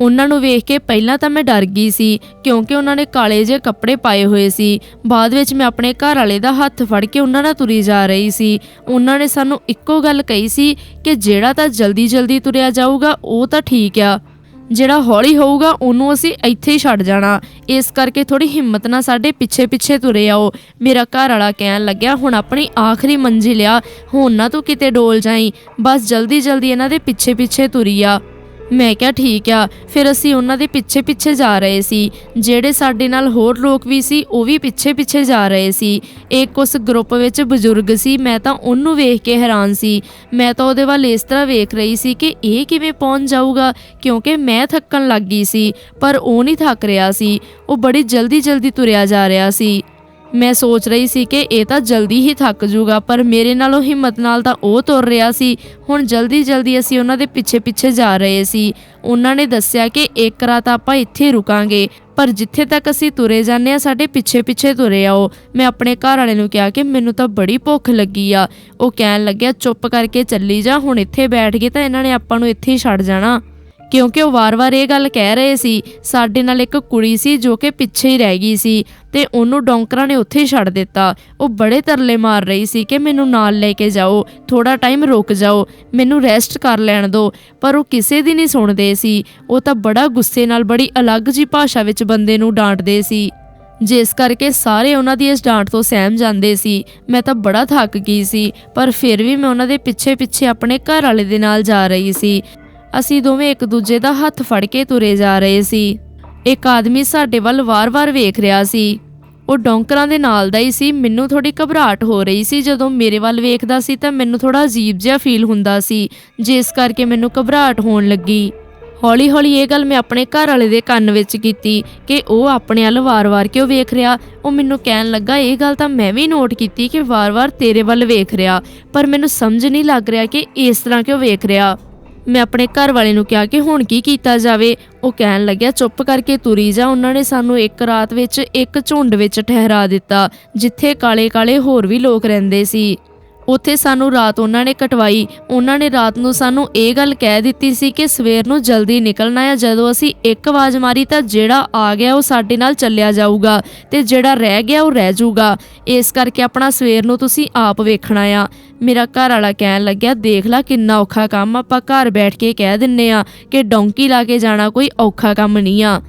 ਉਹਨਾਂ ਨੂੰ ਵੇਖ ਕੇ ਪਹਿਲਾਂ ਤਾਂ ਮੈਂ ਡਰ ਗਈ ਸੀ, ਕਿਉਂਕਿ ਉਹਨਾਂ ਨੇ ਕਾਲੇ ਜਿਹੇ ਕੱਪੜੇ ਪਾਏ ਹੋਏ ਸੀ। ਬਾਅਦ ਵਿੱਚ ਮੈਂ ਆਪਣੇ ਘਰ ਵਾਲੇ ਦਾ ਹੱਥ ਫੜ ਕੇ ਉਹਨਾਂ ਨਾਲ ਤੁਰੀ ਜਾ ਰਹੀ ਸੀ। ਉਹਨਾਂ ਨੇ ਸਾਨੂੰ ਇੱਕੋ ਗੱਲ ਕਹੀ ਸੀ ਕਿ ਜਿਹੜਾ ਤਾਂ ਜਲਦੀ ਜਲਦੀ ਤੁਰਿਆ ਜਾਊਗਾ, ਉਹ ਤਾਂ ਠੀਕ ਆ। ਜਿਹੜਾ ਹੌਲੀ ਹੋਊਗਾ, ਉਹਨੂੰ ਅਸੀਂ ਇੱਥੇ ਹੀ ਛੱਡ ਜਾਣਾ। ਇਸ ਕਰਕੇ ਥੋੜੀ ਹਿੰਮਤ ਨਾਲ ਸਾਡੇ ਪਿੱਛੇ ਪਿੱਛੇ ਤੁਰੇ ਆਓ। ਮੇਰਾ ਘਰ ਵਾਲਾ ਕਹਿਣ ਲੱਗਿਆ, ਹੁਣ ਆਪਣੀ ਆਖਰੀ ਮੰਜ਼ਿਲ ਆ ਹੁਣ ਨਾ ਤੂੰ ਕਿਤੇ ਡੋਲ ਜਾਈ। ਬਸ ਜਲਦੀ ਜਲਦੀ ਇਹਨਾਂ ਦੇ ਪਿੱਛੇ ਪਿੱਛੇ ਤੁਰੀ ਆ। ਮੈਂ ਕਿਹਾ, ਠੀਕ ਆ। ਫਿਰ ਅਸੀਂ ਉਹਨਾਂ ਦੇ ਪਿੱਛੇ ਪਿੱਛੇ ਜਾ ਰਹੇ ਸੀ। ਜਿਹੜੇ ਸਾਡੇ ਨਾਲ ਹੋਰ ਲੋਕ ਵੀ ਸੀ, ਉਹ ਵੀ ਪਿੱਛੇ ਪਿੱਛੇ ਜਾ ਰਹੇ ਸੀ। ਇੱਕ ਉਸ ਗਰੁੱਪ ਵਿੱਚ ਬਜ਼ੁਰਗ ਸੀ, ਮੈਂ ਤਾਂ ਉਹਨੂੰ ਵੇਖ ਕੇ ਹੈਰਾਨ ਸੀ। ਮੈਂ ਤਾਂ ਉਹਦੇ ਵੱਲ ਇਸ ਤਰ੍ਹਾਂ ਵੇਖ ਰਹੀ ਸੀ ਕਿ ਇਹ ਕਿਵੇਂ ਪਹੁੰਚ ਜਾਊਗਾ, ਕਿਉਂਕਿ ਮੈਂ ਥੱਕਣ ਲੱਗ ਗਈ ਸੀ, ਪਰ ਉਹ ਨਹੀਂ ਥੱਕ ਰਿਹਾ ਸੀ। ਉਹ ਬੜੀ ਜਲਦੀ ਜਲਦੀ ਤੁਰਿਆ ਜਾ ਰਿਹਾ ਸੀ। ਮੈਂ ਸੋਚ ਰਹੀ ਸੀ ਕਿ ਇਹ ਤਾਂ ਜਲਦੀ ਹੀ ਥੱਕ ਜਾਊਗਾ ਪਰ ਮੇਰੇ ਨਾਲੋਂ ਹਿੰਮਤ ਨਾਲ ਤਾਂ ਉਹ ਤੁਰ ਰਿਹਾ ਸੀ। ਹੁਣ ਜਲਦੀ ਜਲਦੀ ਅਸੀਂ ਉਹਨਾਂ ਦੇ ਪਿੱਛੇ ਪਿੱਛੇ ਜਾ ਰਹੇ ਸੀ। ਉਹਨਾਂ ਨੇ ਦੱਸਿਆ ਕਿ ਇੱਕ ਰਾਤ ਆਪਾਂ ਇੱਥੇ ਰੁਕਾਂਗੇ, ਪਰ ਜਿੱਥੇ ਤੱਕ ਅਸੀਂ ਤੁਰੇ ਜਾਂਦੇ ਆ ਸਾਡੇ ਪਿੱਛੇ ਪਿੱਛੇ ਤੁਰੇ ਆਓ। ਮੈਂ ਆਪਣੇ ਘਰ ਵਾਲੇ ਨੂੰ ਕਿਹਾ ਕਿ ਮੈਨੂੰ ਤਾਂ ਬੜੀ ਭੁੱਖ ਲੱਗੀ ਆ। ਉਹ ਕਹਿਣ ਲੱਗਿਆ, ਚੁੱਪ ਕਰਕੇ ਚੱਲੀ ਜਾ, ਹੁਣ ਇੱਥੇ ਬੈਠ ਗਏ ਤਾਂ ਇਹਨਾਂ ਨੇ ਆਪਾਂ ਨੂੰ ਇੱਥੇ ਹੀ ਛੱਡ ਜਾਣਾ। ਕਿਉਂਕਿ ਉਹ ਵਾਰ-ਵਾਰ ਇਹ ਗੱਲ ਕਹਿ ਰਹੇ ਸੀ, ਸਾਡੇ ਨਾਲ ਇੱਕ ਕੁੜੀ ਸੀ ਜੋ ਕਿ ਪਿੱਛੇ ਹੀ ਰਹਿ ਗਈ ਸੀ ਤੇ ਉਹਨੂੰ ਡੌਂਕਰਾਂ ਨੇ ਉੱਥੇ ਹੀ ਛੱਡ ਦਿੱਤਾ। ਉਹ ਬੜੇ ਤਰਲੇ ਮਾਰ ਰਹੀ ਸੀ ਕਿ ਮੈਨੂੰ ਨਾਲ ਲੈ ਕੇ ਜਾਓ ਥੋੜਾ ਟਾਈਮ ਰੁਕ ਜਾਓ, ਮੈਨੂੰ ਰੈਸਟ ਕਰ ਲੈਣ ਦਿਓ ਪਰ ਉਹ ਕਿਸੇ ਦੀ ਨਹੀਂ ਸੁਣਦੇ ਸੀ। ਉਹ ਤਾਂ ਬੜਾ ਗੁੱਸੇ ਨਾਲ ਬੜੀ ਅਲੱਗ ਜੀ ਭਾਸ਼ਾ ਵਿੱਚ ਬੰਦੇ ਨੂੰ ਡਾਂਟਦੇ ਸੀ। ਜਿਸ ਕਰਕੇ ਸਾਰੇ ਉਹਨਾਂ ਦੀ ਇਸ ਡਾਂਟ ਤੋਂ ਸਹਿਮ ਜਾਂਦੇ ਸੀ। ਮੈਂ ਤਾਂ ਬੜਾ ਥੱਕ ਗਈ ਸੀ, ਪਰ ਫਿਰ ਵੀ ਮੈਂ ਉਹਨਾਂ ਦੇ ਪਿੱਛੇ ਪਿੱਛੇ ਆਪਣੇ ਘਰ ਵਾਲੇ ਦੇ ਨਾਲ ਜਾ ਰਹੀ ਸੀ। ਅਸੀਂ ਦੋਵੇਂ ਇੱਕ ਦੂਜੇ ਦਾ ਹੱਥ ਫੜ ਕੇ ਤੁਰੇ ਜਾ ਰਹੇ ਸੀ। ਇੱਕ ਆਦਮੀ ਸਾਡੇ ਵੱਲ ਵਾਰ-ਵਾਰ ਵੇਖ ਰਿਹਾ ਸੀ। ਉਹ ਡੌਂਕਰਾਂ ਦੇ ਨਾਲ ਦਾ ਹੀ ਸੀ। ਮੈਨੂੰ ਥੋੜੀ ਘਬਰਾਹਟ ਹੋ ਰਹੀ ਸੀ। ਜਦੋਂ ਮੇਰੇ ਵੱਲ ਵੇਖਦਾ ਸੀ ਤਾਂ ਮੈਨੂੰ ਥੋੜਾ ਅਜੀਬ ਜਿਹਾ ਫੀਲ ਹੁੰਦਾ ਸੀ, ਜਿਸ ਕਰਕੇ ਮੈਨੂੰ ਘਬਰਾਹਟ ਹੋਣ ਲੱਗੀ। ਹੌਲੀ-ਹੌਲੀ ਇਹ ਗੱਲ ਮੈਂ ਆਪਣੇ ਘਰ ਵਾਲੇ ਦੇ ਕੰਨ ਵਿੱਚ ਕੀਤੀ ਕਿ ਉਹ ਆਪਣੇ ਵੱਲ ਵਾਰ-ਵਾਰ ਕਿਉਂ ਵੇਖ ਰਿਹਾ? ਉਹ ਮੈਨੂੰ ਕਹਿਣ ਲੱਗਾ, ਇਹ ਗੱਲ ਤਾਂ ਮੈਂ ਵੀ ਨੋਟ ਕੀਤੀ ਕਿ ਵਾਰ-ਵਾਰ ਤੇਰੇ ਵੱਲ ਵੇਖ ਰਿਹਾ, ਪਰ ਮੈਨੂੰ ਸਮਝ ਨਹੀਂ ਲੱਗ ਰਿਹਾ ਕਿ ਇਸ ਤਰ੍ਹਾਂ ਕਿਉਂ ਵੇਖ ਰਿਹਾ। ਮੈਂ ਆਪਣੇ ਘਰ ਵਾਲੇ ਨੂੰ ਕਿਹਾ ਕਿ ਹੁਣ ਕੀ ਕੀਤਾ ਜਾਵੇ, ਉਹ ਕਹਿਣ ਲੱਗਿਆ, ਚੁੱਪ ਕਰਕੇ ਤੁਰੀ ਜਾ। ਉਹਨਾਂ ਨੇ ਸਾਨੂੰ ਇੱਕ ਰਾਤ ਵਿੱਚ ਇੱਕ ਝੁੰਡ ਵਿੱਚ ਠਹਿਰਾ ਦਿੱਤਾ, ਜਿੱਥੇ ਕਾਲੇ-ਕਾਲੇ ਹੋਰ ਵੀ ਲੋਕ ਰਹਿੰਦੇ ਸੀ। ਉੱਥੇ ਸਾਨੂੰ ਰਾਤ ਉਹਨਾਂ ਨੇ ਕਟਵਾਈ। ਉਹਨਾਂ ਨੇ ਰਾਤ ਨੂੰ ਸਾਨੂੰ ਇਹ ਗੱਲ ਕਹਿ ਦਿੱਤੀ ਸੀ ਕਿ ਸਵੇਰ ਨੂੰ ਜਲਦੀ ਨਿਕਲਣਾ ਹੈ। ਜਦੋਂ ਅਸੀਂ ਇੱਕ ਆਵਾਜ਼ ਮਾਰੀ ਤਾਂ ਜਿਹੜਾ ਆ ਗਿਆ, ਉਹ ਸਾਡੇ ਨਾਲ ਚੱਲਿਆ ਜਾਊਗਾ ਤੇ ਜਿਹੜਾ ਰਹਿ ਗਿਆ, ਉਹ ਰਹਿ ਜਾਊਗਾ। ਇਸ ਕਰਕੇ ਆਪਣਾ ਸਵੇਰ ਨੂੰ ਤੁਸੀਂ ਆਪ ਵੇਖਣਾ ਆ। ਮੇਰਾ ਘਰ ਵਾਲਾ ਕਹਿਣ ਲੱਗਿਆ, ਦੇਖ ਲੈ ਕਿੰਨਾ ਔਖਾ ਕੰਮ ਆਪਾਂ ਘਰ ਬੈਠ ਕੇ ਕਹਿ ਦਿੰਨੇ ਆ ਕਿ ਡੌਂਕੀ ਲਾ ਕੇ ਜਾਣਾ ਕੋਈ ਔਖਾ ਕੰਮ ਨਹੀਂ ਆ।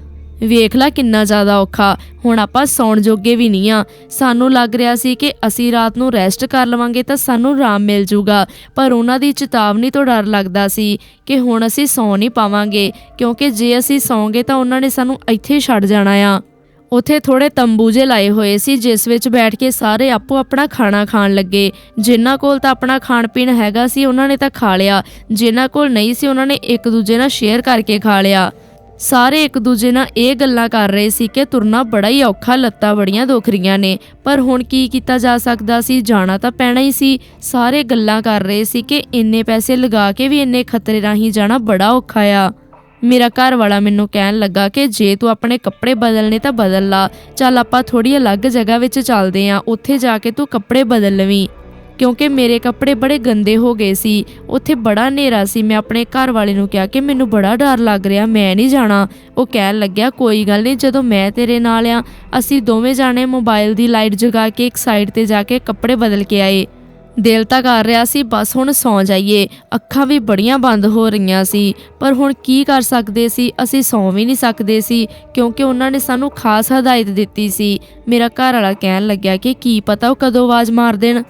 ਵੇਖ ਲੈ ਕਿੰਨਾ ਜ਼ਿਆਦਾ ਔਖਾ, ਹੁਣ ਆਪਾਂ ਸੌਣ ਜੋਗੇ ਵੀ ਨਹੀਂ ਆ। ਸਾਨੂੰ ਲੱਗ ਰਿਹਾ ਸੀ ਕਿ ਅਸੀਂ ਰਾਤ ਨੂੰ ਰੈਸਟ ਕਰ ਲਵਾਂਗੇ ਤਾਂ ਸਾਨੂੰ ਆਰਾਮ ਮਿਲ ਜੂਗਾ, ਪਰ ਉਹਨਾਂ ਦੀ ਚੇਤਾਵਨੀ ਤੋਂ ਡਰ ਲੱਗਦਾ ਸੀ ਕਿ ਹੁਣ ਅਸੀਂ ਸੌ ਨਹੀਂ ਪਾਵਾਂਗੇ, ਕਿਉਂਕਿ ਜੇ ਅਸੀਂ ਸੌਂਗੇ ਤਾਂ ਉਹਨਾਂ ਨੇ ਸਾਨੂੰ ਇੱਥੇ ਛੱਡ ਜਾਣਾ ਆ। ਉਥੇ ਥੋੜੇ ਤੰਬੂਜੇ ਲਾਏ ਹੋਏ ਸੀ, ਜਿਸ ਵਿੱਚ ਬੈਠ ਕੇ ਸਾਰੇ ਆਪੋ ਆਪਣਾ ਖਾਣਾ ਖਾਣ ਲੱਗੇ। ਜਿਨ੍ਹਾਂ ਕੋਲ ਤਾਂ ਆਪਣਾ ਖਾਣ ਪੀਣ ਹੈਗਾ ਸੀ, ਉਹਨਾਂ ਨੇ ਤਾਂ ਖਾ ਲਿਆ। ਜਿਨ੍ਹਾਂ ਕੋਲ ਨਹੀਂ ਸੀ, ਉਹਨਾਂ ਨੇ ਇੱਕ ਦੂਜੇ ਨਾਲ ਸ਼ੇਅਰ ਕਰਕੇ ਖਾ ਲਿਆ। ਸਾਰੇ ਇੱਕ ਦੂਜੇ ਨਾਲ ਇਹ ਗੱਲਾਂ ਕਰ ਰਹੇ ਸੀ ਕਿ ਤੁਰਨਾ ਬੜਾ ਹੀ ਔਖਾ, ਲੱਤਾਂ ਬੜੀਆਂ ਦੁਖ ਰਹੀਆਂ ਨੇ। ਪਰ ਹੁਣ ਕੀ ਕੀਤਾ ਜਾ ਸਕਦਾ ਸੀ? ਜਾਣਾ ਤਾਂ ਪੈਣਾ ਹੀ ਸੀ। ਸਾਰੇ ਗੱਲਾਂ ਕਰ ਰਹੇ ਸੀ ਕਿ ਇੰਨੇ ਪੈਸੇ ਲਗਾ ਕੇ ਵੀ ਇੰਨੇ ਖਤਰੇ ਰਾਹੀਂ ਜਾਣਾ ਬੜਾ ਔਖਾ ਆ। ਮੇਰਾ ਘਰ ਵਾਲਾ ਮੈਨੂੰ ਕਹਿਣ ਲੱਗਾ ਕਿ ਜੇ ਤੂੰ ਆਪਣੇ ਕੱਪੜੇ ਬਦਲਨੇ ਤਾਂ ਬਦਲ ਲਾ। ਚੱਲ ਆਪਾਂ ਥੋੜੀ ਅਲੱਗ ਜਗ੍ਹਾ ਵਿੱਚ ਚੱਲਦੇ ਆਂ, ਉੱਥੇ ਜਾ ਕੇ ਤੂੰ ਕੱਪੜੇ ਬਦਲ ਲਵੀਂ। ਕਿਉਂਕਿ ਮੇਰੇ ਕੱਪੜੇ ਬੜੇ ਗੰਦੇ ਹੋ ਗਏ ਸੀ। ਉੱਥੇ ਬੜਾ ਹਨੇਰਾ ਸੀ। ਮੈਂ ਆਪਣੇ ਘਰ ਵਾਲੇ ਨੂੰ ਕਿਹਾ ਕਿ ਮੈਨੂੰ ਬੜਾ ਡਰ ਲੱਗ ਰਿਹਾ, ਮੈਂ ਨਹੀਂ ਜਾਣਾ। ਉਹ ਕਹਿਣ ਲੱਗਿਆ, ਕੋਈ ਗੱਲ ਨਹੀਂ, ਜਦੋਂ ਮੈਂ ਤੇਰੇ ਨਾਲ ਆ, ਅਸੀਂ ਦੋਵੇਂ ਜਾਣੇ ਮੋਬਾਈਲ ਦੀ ਲਾਈਟ ਜਗਾ ਕੇ ਇੱਕ ਸਾਈਡ ਤੇ ਜਾ ਕੇ ਕੱਪੜੇ ਬਦਲ ਕੇ ਆਏ। ਦਿਲ ਤਾਂ ਕਰ ਰਿਹਾ ਸੀ, ਬਸ ਹੁਣ ਸੌਂ ਜਾਈਏ। ਅੱਖਾਂ ਵੀ ਬੜੀਆਂ ਬੰਦ ਹੋ ਰਹੀਆਂ ਸੀ। ਪਰ ਹੁਣ ਕੀ ਕਰ ਸਕਦੇ ਸੀ? ਅਸੀਂ ਸੌਂ ਵੀ ਨਹੀਂ ਸਕਦੇ ਸੀ, ਕਿਉਂਕਿ ਉਹਨਾਂ ਨੇ ਸਾਨੂੰ ਖਾਸ ਹਦਾਇਤ ਦਿੱਤੀ ਸੀ। ਮੇਰਾ ਘਰ ਵਾਲਾ ਕਹਿਣ ਲੱਗਿਆ ਕਿ ਕੀ ਪਤਾ ਉਹ ਕਦੋਂ ਆਵਾਜ਼ ਮਾਰ ਦੇਣ।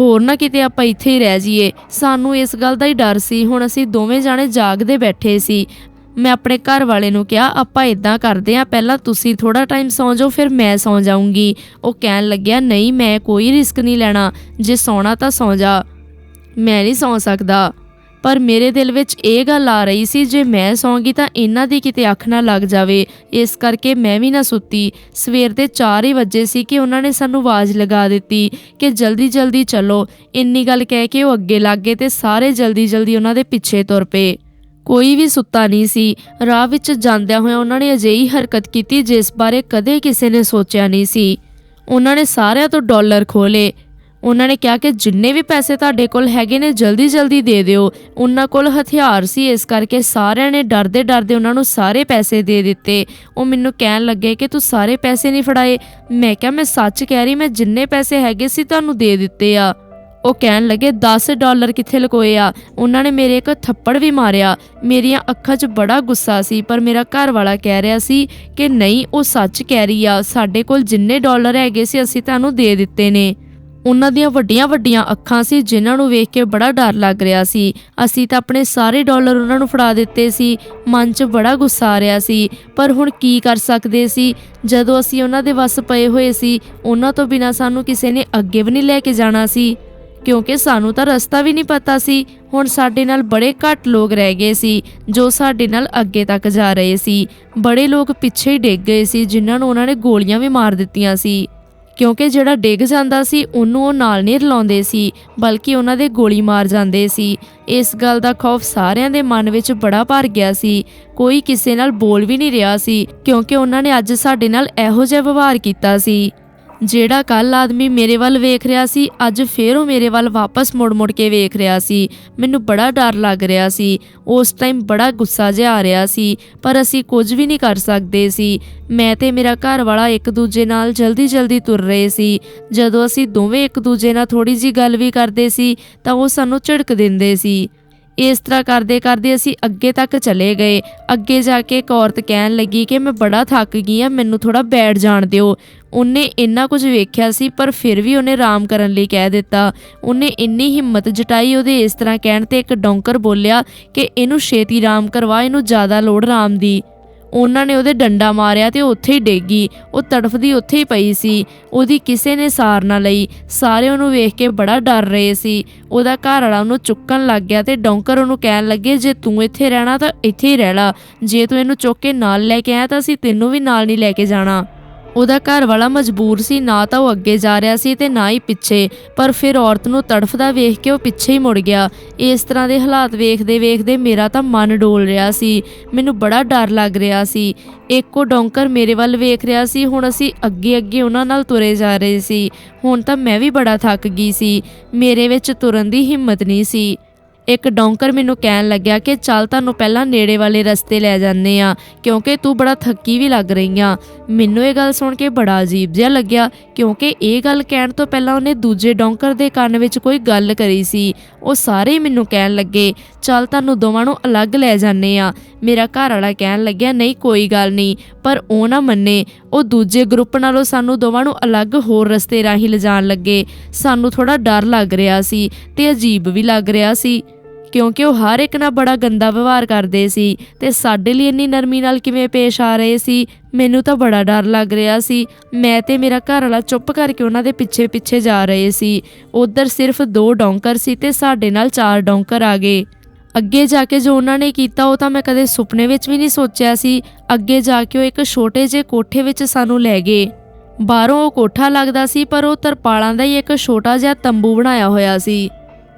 ਹੋਰ ਨਾ ਕਿਤੇ ਆਪਾਂ ਇੱਥੇ ਹੀ ਰਹਿ ਜਾਈਏ। ਸਾਨੂੰ ਇਸ ਗੱਲ ਦਾ ਹੀ ਡਰ ਸੀ। ਹੁਣ ਅਸੀਂ ਦੋਵੇਂ ਜਾਣੇ ਜਾਗਦੇ ਬੈਠੇ ਸੀ। ਮੈਂ ਆਪਣੇ ਘਰ ਵਾਲੇ ਨੂੰ ਕਿਹਾ, ਆਪਾਂ ਇਦਾਂ ਕਰਦੇ ਆ ਪਹਿਲਾਂ ਤੁਸੀਂ ਥੋੜਾ ਟਾਈਮ ਸੌਂ ਜਾਓ, ਫਿਰ ਮੈਂ ਸੌਂ ਜਾਊਂਗੀ। ਉਹ ਕਹਿਣ ਲੱਗਿਆ, ਨਹੀਂ, ਮੈਂ ਕੋਈ ਰਿਸਕ ਨਹੀਂ ਲੈਣਾ। ਜੇ ਸੌਣਾ ਤਾਂ ਸੌਂ ਜਾ। ਮੈਂ ਨਹੀਂ ਸੌਂ ਸਕਦਾ। ਪਰ ਮੇਰੇ ਦਿਲ ਵਿੱਚ ਇਹ ਗੱਲ ਆ ਰਹੀ ਸੀ, ਜੇ ਮੈਂ ਸੌਂਗੀ ਤਾਂ ਇਹਨਾਂ ਦੀ ਕਿਤੇ ਅੱਖ ਨਾ ਲੱਗ ਜਾਵੇ। ਇਸ ਕਰਕੇ ਮੈਂ ਵੀ ਨਾ ਸੁੱਤੀ। ਸਵੇਰ ਦੇ 4 ਹੀ ਵਜੇ ਸੀ ਕਿ ਉਹਨਾਂ ਨੇ ਸਾਨੂੰ ਆਵਾਜ਼ ਲਗਾ ਦਿੱਤੀ ਕਿ ਜਲਦੀ ਜਲਦੀ ਚੱਲੋ। ਇੰਨੀ ਗੱਲ ਕਹਿ ਕੇ ਉਹ ਅੱਗੇ ਲੱਗ ਗਏ ਤੇ ਸਾਰੇ ਜਲਦੀ ਜਲਦੀ ਉਹਨਾਂ ਦੇ ਪਿੱਛੇ ਤੁਰ ਪਏ। ਕੋਈ ਵੀ ਸੁੱਤਾ ਨਹੀਂ ਸੀ। ਰਾਹ ਵਿੱਚ ਜਾਂਦਿਆਂ ਹੋਇਆਂ ਉਹਨਾਂ ਨੇ ਅਜਿਹੀ ਹਰਕਤ ਕੀਤੀ ਜਿਸ ਬਾਰੇ ਕਦੇ ਕਿਸੇ ਨੇ ਸੋਚਿਆ ਨਹੀਂ ਸੀ। ਉਹਨਾਂ ਨੇ ਸਾਰਿਆਂ ਤੋਂ ਡਾਲਰ ਖੋਲੇ ਉਹਨਾਂ ਨੇ ਕਿਹਾ ਕਿ ਜਿੰਨੇ ਵੀ ਪੈਸੇ ਤੁਹਾਡੇ ਕੋਲ ਹੈਗੇ ਨੇ ਜਲਦੀ ਜਲਦੀ ਦੇ ਦਿਓ। ਉਹਨਾਂ ਕੋਲ ਹਥਿਆਰ ਸੀ, ਇਸ ਕਰਕੇ ਸਾਰਿਆਂ ਨੇ ਡਰਦੇ ਡਰਦੇ ਉਹਨਾਂ ਨੂੰ ਸਾਰੇ ਪੈਸੇ ਦੇ ਦਿੱਤੇ। ਉਹ ਮੈਨੂੰ ਕਹਿਣ ਲੱਗੇ ਕਿ ਤੂੰ ਸਾਰੇ ਪੈਸੇ ਨਹੀਂ ਫੜਾਏ। ਮੈਂ ਕਿਹਾ, ਮੈਂ ਸੱਚ ਕਹਿ ਰਹੀ, ਮੈਂ ਜਿੰਨੇ ਪੈਸੇ ਹੈਗੇ ਸੀ, ਤੁਹਾਨੂੰ ਦੇ ਦਿੱਤੇ ਆ। ਉਹ ਕਹਿਣ ਲੱਗੇ 10 ਡਾਲਰ ਕਿੱਥੇ ਲਕੋਏ ਆ? ਉਹਨਾਂ ਨੇ ਮੇਰੇ ਇੱਕ ਥੱਪੜ ਵੀ ਮਾਰਿਆ। ਮੇਰੀਆਂ ਅੱਖਾਂ 'ਚ ਬੜਾ ਗੁੱਸਾ ਸੀ, ਪਰ ਮੇਰਾ ਘਰ ਵਾਲਾ ਕਹਿ ਰਿਹਾ ਸੀ ਕਿ ਨਹੀਂ, ਉਹ ਸੱਚ ਕਹਿ ਰਹੀ ਆ। ਸਾਡੇ ਕੋਲ ਜਿੰਨੇ ਡਾਲਰ ਹੈਗੇ ਸੀ, ਅਸੀਂ ਤੁਹਾਨੂੰ ਦੇ ਦਿੱਤੇ ਨੇ। ਉਹਨਾਂ ਦੀਆਂ ਵੱਡੀਆਂ ਵੱਡੀਆਂ ਅੱਖਾਂ ਸੀ, ਜਿਨ੍ਹਾਂ ਨੂੰ ਵੇਖ ਕੇ ਬੜਾ ਡਰ ਲੱਗ ਰਿਹਾ ਸੀ। ਅਸੀਂ ਤਾਂ ਆਪਣੇ ਸਾਰੇ ਡਾਲਰ ਉਹਨਾਂ ਨੂੰ ਫੜਾ ਦਿੱਤੇ ਸੀ। ਮਨ 'ਚ ਬੜਾ ਗੁੱਸਾ ਆ ਰਿਹਾ ਸੀ, ਪਰ ਹੁਣ ਕੀ ਕਰ ਸਕਦੇ ਸੀ? ਜਦੋਂ ਅਸੀਂ ਉਹਨਾਂ ਦੇ ਵੱਸ ਪਏ ਹੋਏ ਸੀ, ਉਹਨਾਂ ਤੋਂ ਬਿਨਾ ਸਾਨੂੰ ਕਿਸੇ ਨੇ ਅੱਗੇ ਵੀ ਨਹੀਂ ਲੈ ਕੇ ਜਾਣਾ ਸੀ। ਕਿਉਂਕਿ ਸਾਨੂੰ ਤਾਂ ਰਸਤਾ ਵੀ ਨਹੀਂ ਪਤਾ ਸੀ। ਹੁਣ ਸਾਡੇ ਨਾਲ ਬੜੇ ਘੱਟ ਲੋਕ ਰਹਿ ਗਏ ਸੀ, ਜੋ ਸਾਡੇ ਨਾਲ ਅੱਗੇ ਤੱਕ ਜਾ ਰਹੇ ਸੀ। ਬੜੇ ਲੋਕ ਪਿੱਛੇ ਹੀ ਡਿੱਗ ਗਏ ਸੀ, ਜਿਨ੍ਹਾਂ ਨੂੰ ਉਹਨਾਂ ਨੇ ਗੋਲੀਆਂ ਵੀ ਮਾਰ ਦਿੱਤੀਆਂ ਸੀ। ਕਿਉਂਕਿ ਜਿਹੜਾ ਡਿੱਗ ਜਾਂਦਾ ਸੀ, ਉਹਨੂੰ ਉਹ ਨਾਲ ਨਹੀਂ ਰਲਾਉਂਦੇ ਸੀ, ਬਲਕਿ ਉਹਨਾਂ ਦੇ ਗੋਲੀ ਮਾਰ ਜਾਂਦੇ ਸੀ। ਇਸ ਗੱਲ ਦਾ ਖੌਫ ਸਾਰਿਆਂ ਦੇ ਮਨ ਵਿੱਚ ਬੜਾ ਭਰ ਗਿਆ ਸੀ। ਕੋਈ ਕਿਸੇ ਨਾਲ ਬੋਲ ਵੀ ਨਹੀਂ ਰਿਹਾ ਸੀ, ਕਿਉਂਕਿ ਉਹਨਾਂ ਨੇ ਅੱਜ ਸਾਡੇ ਨਾਲ ਇਹੋ ਜਿਹਾ ਵਿਵਹਾਰ ਕੀਤਾ ਸੀ। ਜਿਹੜਾ ਕੱਲ ਆਦਮੀ ਮੇਰੇ ਵੱਲ ਵੇਖ ਰਿਹਾ ਸੀ, ਅੱਜ ਫੇਰ ਉਹ ਮੇਰੇ ਵੱਲ ਵਾਪਸ ਮੁੜ-ਮੁੜ ਕੇ ਵੇਖ ਰਿਹਾ ਸੀ। ਮੈਨੂੰ ਬੜਾ ਡਰ ਲੱਗ ਰਿਹਾ ਸੀ। ਉਸ ਟਾਈਮ ਬੜਾ ਗੁੱਸਾ ਜਿਹਾ ਆ ਰਿਹਾ ਸੀ, ਪਰ ਅਸੀਂ ਕੁਝ ਵੀ ਨਹੀਂ ਕਰ ਸਕਦੇ ਸੀ। ਮੈਂ ਤੇ ਮੇਰਾ ਘਰ ਵਾਲਾ ਇੱਕ ਦੂਜੇ ਨਾਲ ਜਲਦੀ-ਜਲਦੀ ਤੁਰ ਰਹੇ ਸੀ। ਜਦੋਂ ਅਸੀਂ ਦੋਵੇਂ ਇੱਕ ਦੂਜੇ ਨਾਲ ਥੋੜੀ ਜੀ ਗੱਲ ਵੀ ਕਰਦੇ ਸੀ, ਤਾਂ ਉਹ ਸਾਨੂੰ ਝਿੜਕ ਦਿੰਦੇ ਸੀ। ਇਸ ਤਰ੍ਹਾਂ ਕਰਦੇ ਕਰਦੇ ਅਸੀਂ ਅੱਗੇ ਤੱਕ ਚਲੇ ਗਏ। ਅੱਗੇ ਜਾ ਕੇ ਇੱਕ ਔਰਤ ਕਹਿਣ ਲੱਗੀ ਕਿ ਮੈਂ ਬੜਾ ਥੱਕ ਗਈ ਆ ਮੈਨੂੰ ਥੋੜਾ ਬੈਠ ਜਾਣ ਦਿਓ। ਉਹਨੇ ਇੰਨਾ ਕੁਝ ਵੇਖਿਆ ਸੀ, ਪਰ ਫਿਰ ਵੀ ਉਹਨੇ ਆਰਾਮ ਕਰਨ ਲਈ ਕਹਿ ਦਿੱਤਾ। ਉਹਨੇ ਇੰਨੀ ਹਿੰਮਤ ਜਟਾਈ ਉਹਦੇ ਇਸ ਤਰ੍ਹਾਂ ਕਹਿਣ ਤੇ ਇੱਕ ਡੌਂਕਰ ਬੋਲਿਆ ਕਿ ਇਹਨੂੰ ਛੇਤੀ ਆਰਾਮ ਕਰਵਾ, ਇਹਨੂੰ ਜ਼ਿਆਦਾ ਲੋੜ ਆਰਾਮ ਦੀ। ਉਹਨਾਂ ਨੇ ਉਹਦੇ ਡੰਡਾ ਮਾਰਿਆ ਤੇ ਉਹ ਉੱਥੇ ਹੀ ਡੇਗੀ ਉਹ ਤੜਫਦੀ ਉੱਥੇ ਹੀ ਪਈ ਸੀ। ਉਹਦੀ ਕਿਸੇ ਨੇ ਸਾਰ ਨਾ ਲਈ। ਸਾਰੇ ਉਹਨੂੰ ਵੇਖ ਕੇ ਬੜਾ ਡਰ ਰਹੇ ਸੀ। ਉਹਦਾ ਘਰ ਵਾਲਾ ਉਹਨੂੰ ਚੁੱਕਣ ਲੱਗ ਗਿਆ ਤੇ ਡੌਂਕਰ ਉਹਨੂੰ ਕਹਿਣ ਲੱਗੇ, ਜੇ ਤੂੰ ਇੱਥੇ ਰਹਿਣਾ ਤਾਂ ਇੱਥੇ ਹੀ ਰਹਿ ਲਾ। ਜੇ ਤੂੰ ਇਹਨੂੰ ਚੁੱਕ ਕੇ ਨਾਲ ਲੈ ਕੇ ਆਇਆ ਤਾਂ ਅਸੀਂ ਤੈਨੂੰ ਵੀ ਨਾਲ ਨਹੀਂ ਲੈ ਕੇ ਜਾਣਾ। ਉਹਦਾ ਘਰ ਵਾਲਾ ਮਜਬੂਰ ਸੀ, ਨਾ ਤਾਂ ਉਹ ਅੱਗੇ ਜਾ ਰਿਹਾ ਸੀ ਤੇ ਨਾ ਹੀ ਪਿੱਛੇ, ਪਰ ਫਿਰ ਔਰਤ ਨੂੰ ਤੜਫਦਾ ਵੇਖ ਕੇ ਉਹ ਪਿੱਛੇ ਹੀ ਮੁੜ ਗਿਆ। ਇਸ ਤਰ੍ਹਾਂ ਦੇ ਹਾਲਾਤ ਵੇਖਦੇ ਵੇਖਦੇ ਮੇਰਾ ਤਾਂ ਮਨ ਡੋਲ ਰਿਹਾ ਸੀ, ਮੈਨੂੰ ਬੜਾ ਡਰ ਲੱਗ ਰਿਹਾ ਸੀ। ਇੱਕੋ ਡੌਂਕਰ ਮੇਰੇ ਵੱਲ ਵੇਖ ਰਿਹਾ ਸੀ, ਹੁਣ ਅਸੀਂ ਅੱਗੇ ਅੱਗੇ ਉਹਨਾਂ ਨਾਲ ਤੁਰੇ ਜਾ ਰਹੇ ਸੀ। ਹੁਣ ਤਾਂ ਮੈਂ ਵੀ ਬੜਾ ਥੱਕ ਗਈ ਸੀ, ਮੇਰੇ ਵਿੱਚ ਤੁਰਨ ਦੀ ਹਿੰਮਤ ਨਹੀਂ ਸੀ। ਇੱਕ ਡੌਂਕਰ ਮੈਨੂੰ ਕਹਿਣ ਲੱਗਿਆ ਕਿ ਚੱਲ ਤੁਹਾਨੂੰ ਪਹਿਲਾਂ ਨੇੜੇ ਵਾਲੇ ਰਸਤੇ ਲੈ ਜਾਂਦੇ ਆ ਕਿਉਂਕਿ ਤੂੰ ਬੜਾ ਥੱਕੀ ਵੀ ਲੱਗ ਰਹੀ ਆ ਮੈਨੂੰ ਇਹ ਗੱਲ ਸੁਣ ਕੇ ਬੜਾ ਅਜੀਬ ਜਿਹਾ ਲੱਗਿਆ, ਕਿਉਂਕਿ ਇਹ ਗੱਲ ਕਹਿਣ ਤੋਂ ਪਹਿਲਾਂ ਉਹਨੇ ਦੂਜੇ ਡੌਂਕਰ ਦੇ ਕੰਨ ਵਿੱਚ ਕੋਈ ਗੱਲ ਕਰੀ ਸੀ। ਉਹ ਸਾਰੇ ਮੈਨੂੰ ਕਹਿਣ ਲੱਗੇ, ਚੱਲ ਤੁਹਾਨੂੰ ਦੋਵਾਂ ਨੂੰ ਅਲੱਗ ਲੈ ਜਾਂਦੇ ਆ ਮੇਰਾ ਘਰ ਵਾਲਾ ਕਹਿਣ ਲੱਗਿਆ, ਨਹੀਂ, ਕੋਈ ਗੱਲ ਨਹੀਂ, ਪਰ ਉਹ ਨਾ ਮੰਨੇ। ਉਹ ਦੂਜੇ ਗਰੁੱਪ ਨਾਲੋਂ ਸਾਨੂੰ ਦੋਵਾਂ ਨੂੰ ਅਲੱਗ ਹੋਰ ਰਸਤੇ ਰਾਹੀਂ ਲਿਜਾਣ ਲੱਗੇ। ਸਾਨੂੰ ਥੋੜਾ ਡਰ ਲੱਗ ਰਿਹਾ ਸੀ ਤੇ ਅਜੀਬ ਵੀ ਲੱਗ ਰਿਹਾ ਸੀ। ਕਿਉਂਕਿ ਉਹ ਹਰ ਇੱਕ ਨਾਲ ਬੜਾ ਗੰਦਾ ਵਿਵਹਾਰ ਕਰਦੇ ਸੀ ਤੇ ਸਾਡੇ ਲਈ ਇੰਨੀ ਨਰਮੀ ਨਾਲ ਕਿਵੇਂ ਪੇਸ਼ ਆ ਰਹੇ ਸੀ, ਮੈਨੂੰ ਤਾਂ ਬੜਾ ਡਰ ਲੱਗ ਰਿਹਾ ਸੀ। ਮੈਂ ਤੇ ਮੇਰਾ ਘਰ ਵਾਲਾ ਚੁੱਪ ਕਰਕੇ ਉਹਨਾਂ ਦੇ ਪਿੱਛੇ ਪਿੱਛੇ ਜਾ ਰਹੇ ਸੀ। ਉਧਰ ਸਿਰਫ ਦੋ ਡੌਂਕਰ ਸੀ ਤੇ ਸਾਡੇ ਨਾਲ ਚਾਰ ਡੌਂਕਰ ਆ ਗਏ। ਅੱਗੇ ਜਾ ਕੇ ਜੋ ਉਹਨਾਂ ਨੇ ਕੀਤਾ, ਉਹ ਤਾਂ ਮੈਂ ਕਦੇ ਸੁਪਨੇ ਵਿੱਚ ਵੀ ਨਹੀਂ ਸੋਚਿਆ ਸੀ। ਅੱਗੇ ਜਾ ਕੇ ਉਹ ਇੱਕ ਛੋਟੇ ਜਿਹੇ ਕੋਠੇ ਵਿੱਚ ਸਾਨੂੰ ਲੈ ਗਏ। ਬਾਹਰੋਂ ਉਹ ਕੋਠਾ ਲੱਗਦਾ ਸੀ, ਪਰ ਉਹ ਤਰਪਾਲਾਂ ਦਾ ਹੀ ਇੱਕ ਛੋਟਾ ਜਿਹਾ ਤੰਬੂ ਬਣਾਇਆ ਹੋਇਆ ਸੀ।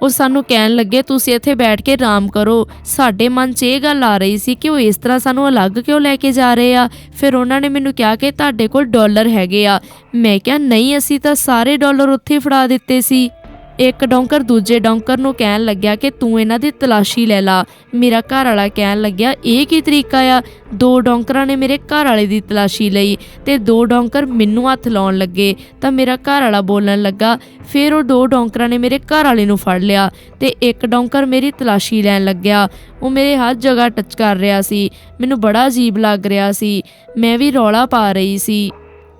ਉਹ ਸਾਨੂੰ ਕਹਿਣ ਲੱਗੇ, ਤੁਸੀਂ ਇੱਥੇ ਬੈਠ ਕੇ ਆਰਾਮ ਕਰੋ। ਸਾਡੇ ਮਨ 'ਚ ਇਹ ਗੱਲ ਆ ਰਹੀ ਸੀ ਕਿ ਉਹ ਇਸ ਤਰ੍ਹਾਂ ਸਾਨੂੰ ਅਲੱਗ ਕਿਉਂ ਲੈ ਕੇ ਜਾ ਰਹੇ ਆ? ਫਿਰ ਉਹਨਾਂ ਨੇ ਮੈਨੂੰ ਕਿਹਾ ਕਿ ਤੁਹਾਡੇ ਕੋਲ ਡਾਲਰ ਹੈਗੇ ਆ। ਮੈਂ ਕਿਹਾ, ਨਹੀਂ, ਅਸੀਂ ਤਾਂ ਸਾਰੇ ਡਾਲਰ ਉੱਥੇ ਹੀ ਫੜਾ ਦਿੱਤੇ ਸੀ। ਇੱਕ ਡੌਂਕਰ ਦੂਜੇ ਡੌਂਕਰ ਨੂੰ ਕਹਿਣ ਲੱਗਿਆ ਕਿ ਤੂੰ ਇਹਨਾਂ ਦੀ ਤਲਾਸ਼ੀ ਲੈ ਲਾ। ਮੇਰਾ ਘਰ ਵਾਲਾ ਕਹਿਣ ਲੱਗਿਆ, ਇਹ ਕੀ ਤਰੀਕਾ ਆ? ਦੋ ਡੌਂਕਰਾਂ ਨੇ ਮੇਰੇ ਘਰ ਵਾਲੇ ਦੀ ਤਲਾਸ਼ੀ ਲਈ ਤੇ ਦੋ ਡੌਂਕਰ ਮੈਨੂੰ ਹੱਥ ਲਾਉਣ ਲੱਗੇ। ਤਾਂ ਮੇਰਾ ਘਰ ਵਾਲਾ ਬੋਲਣ ਲੱਗਾ, ਫਿਰ ਉਹ ਦੋ ਡੌਂਕਰਾਂ ਨੇ ਮੇਰੇ ਘਰ ਵਾਲੇ ਨੂੰ ਫੜ ਲਿਆ ਤੇ ਇੱਕ ਡੌਂਕਰ ਮੇਰੀ ਤਲਾਸ਼ੀ ਲੈਣ ਲੱਗਿਆ। ਉਹ ਮੇਰੇ ਹਰ ਜਗ੍ਹਾ ਟੱਚ ਕਰ ਰਿਹਾ ਸੀ। ਮੈਨੂੰ ਬੜਾ ਅਜੀਬ ਲੱਗ ਰਿਹਾ ਸੀ। ਮੈਂ ਵੀ ਰੌਲਾ ਪਾ ਰਹੀ ਸੀ।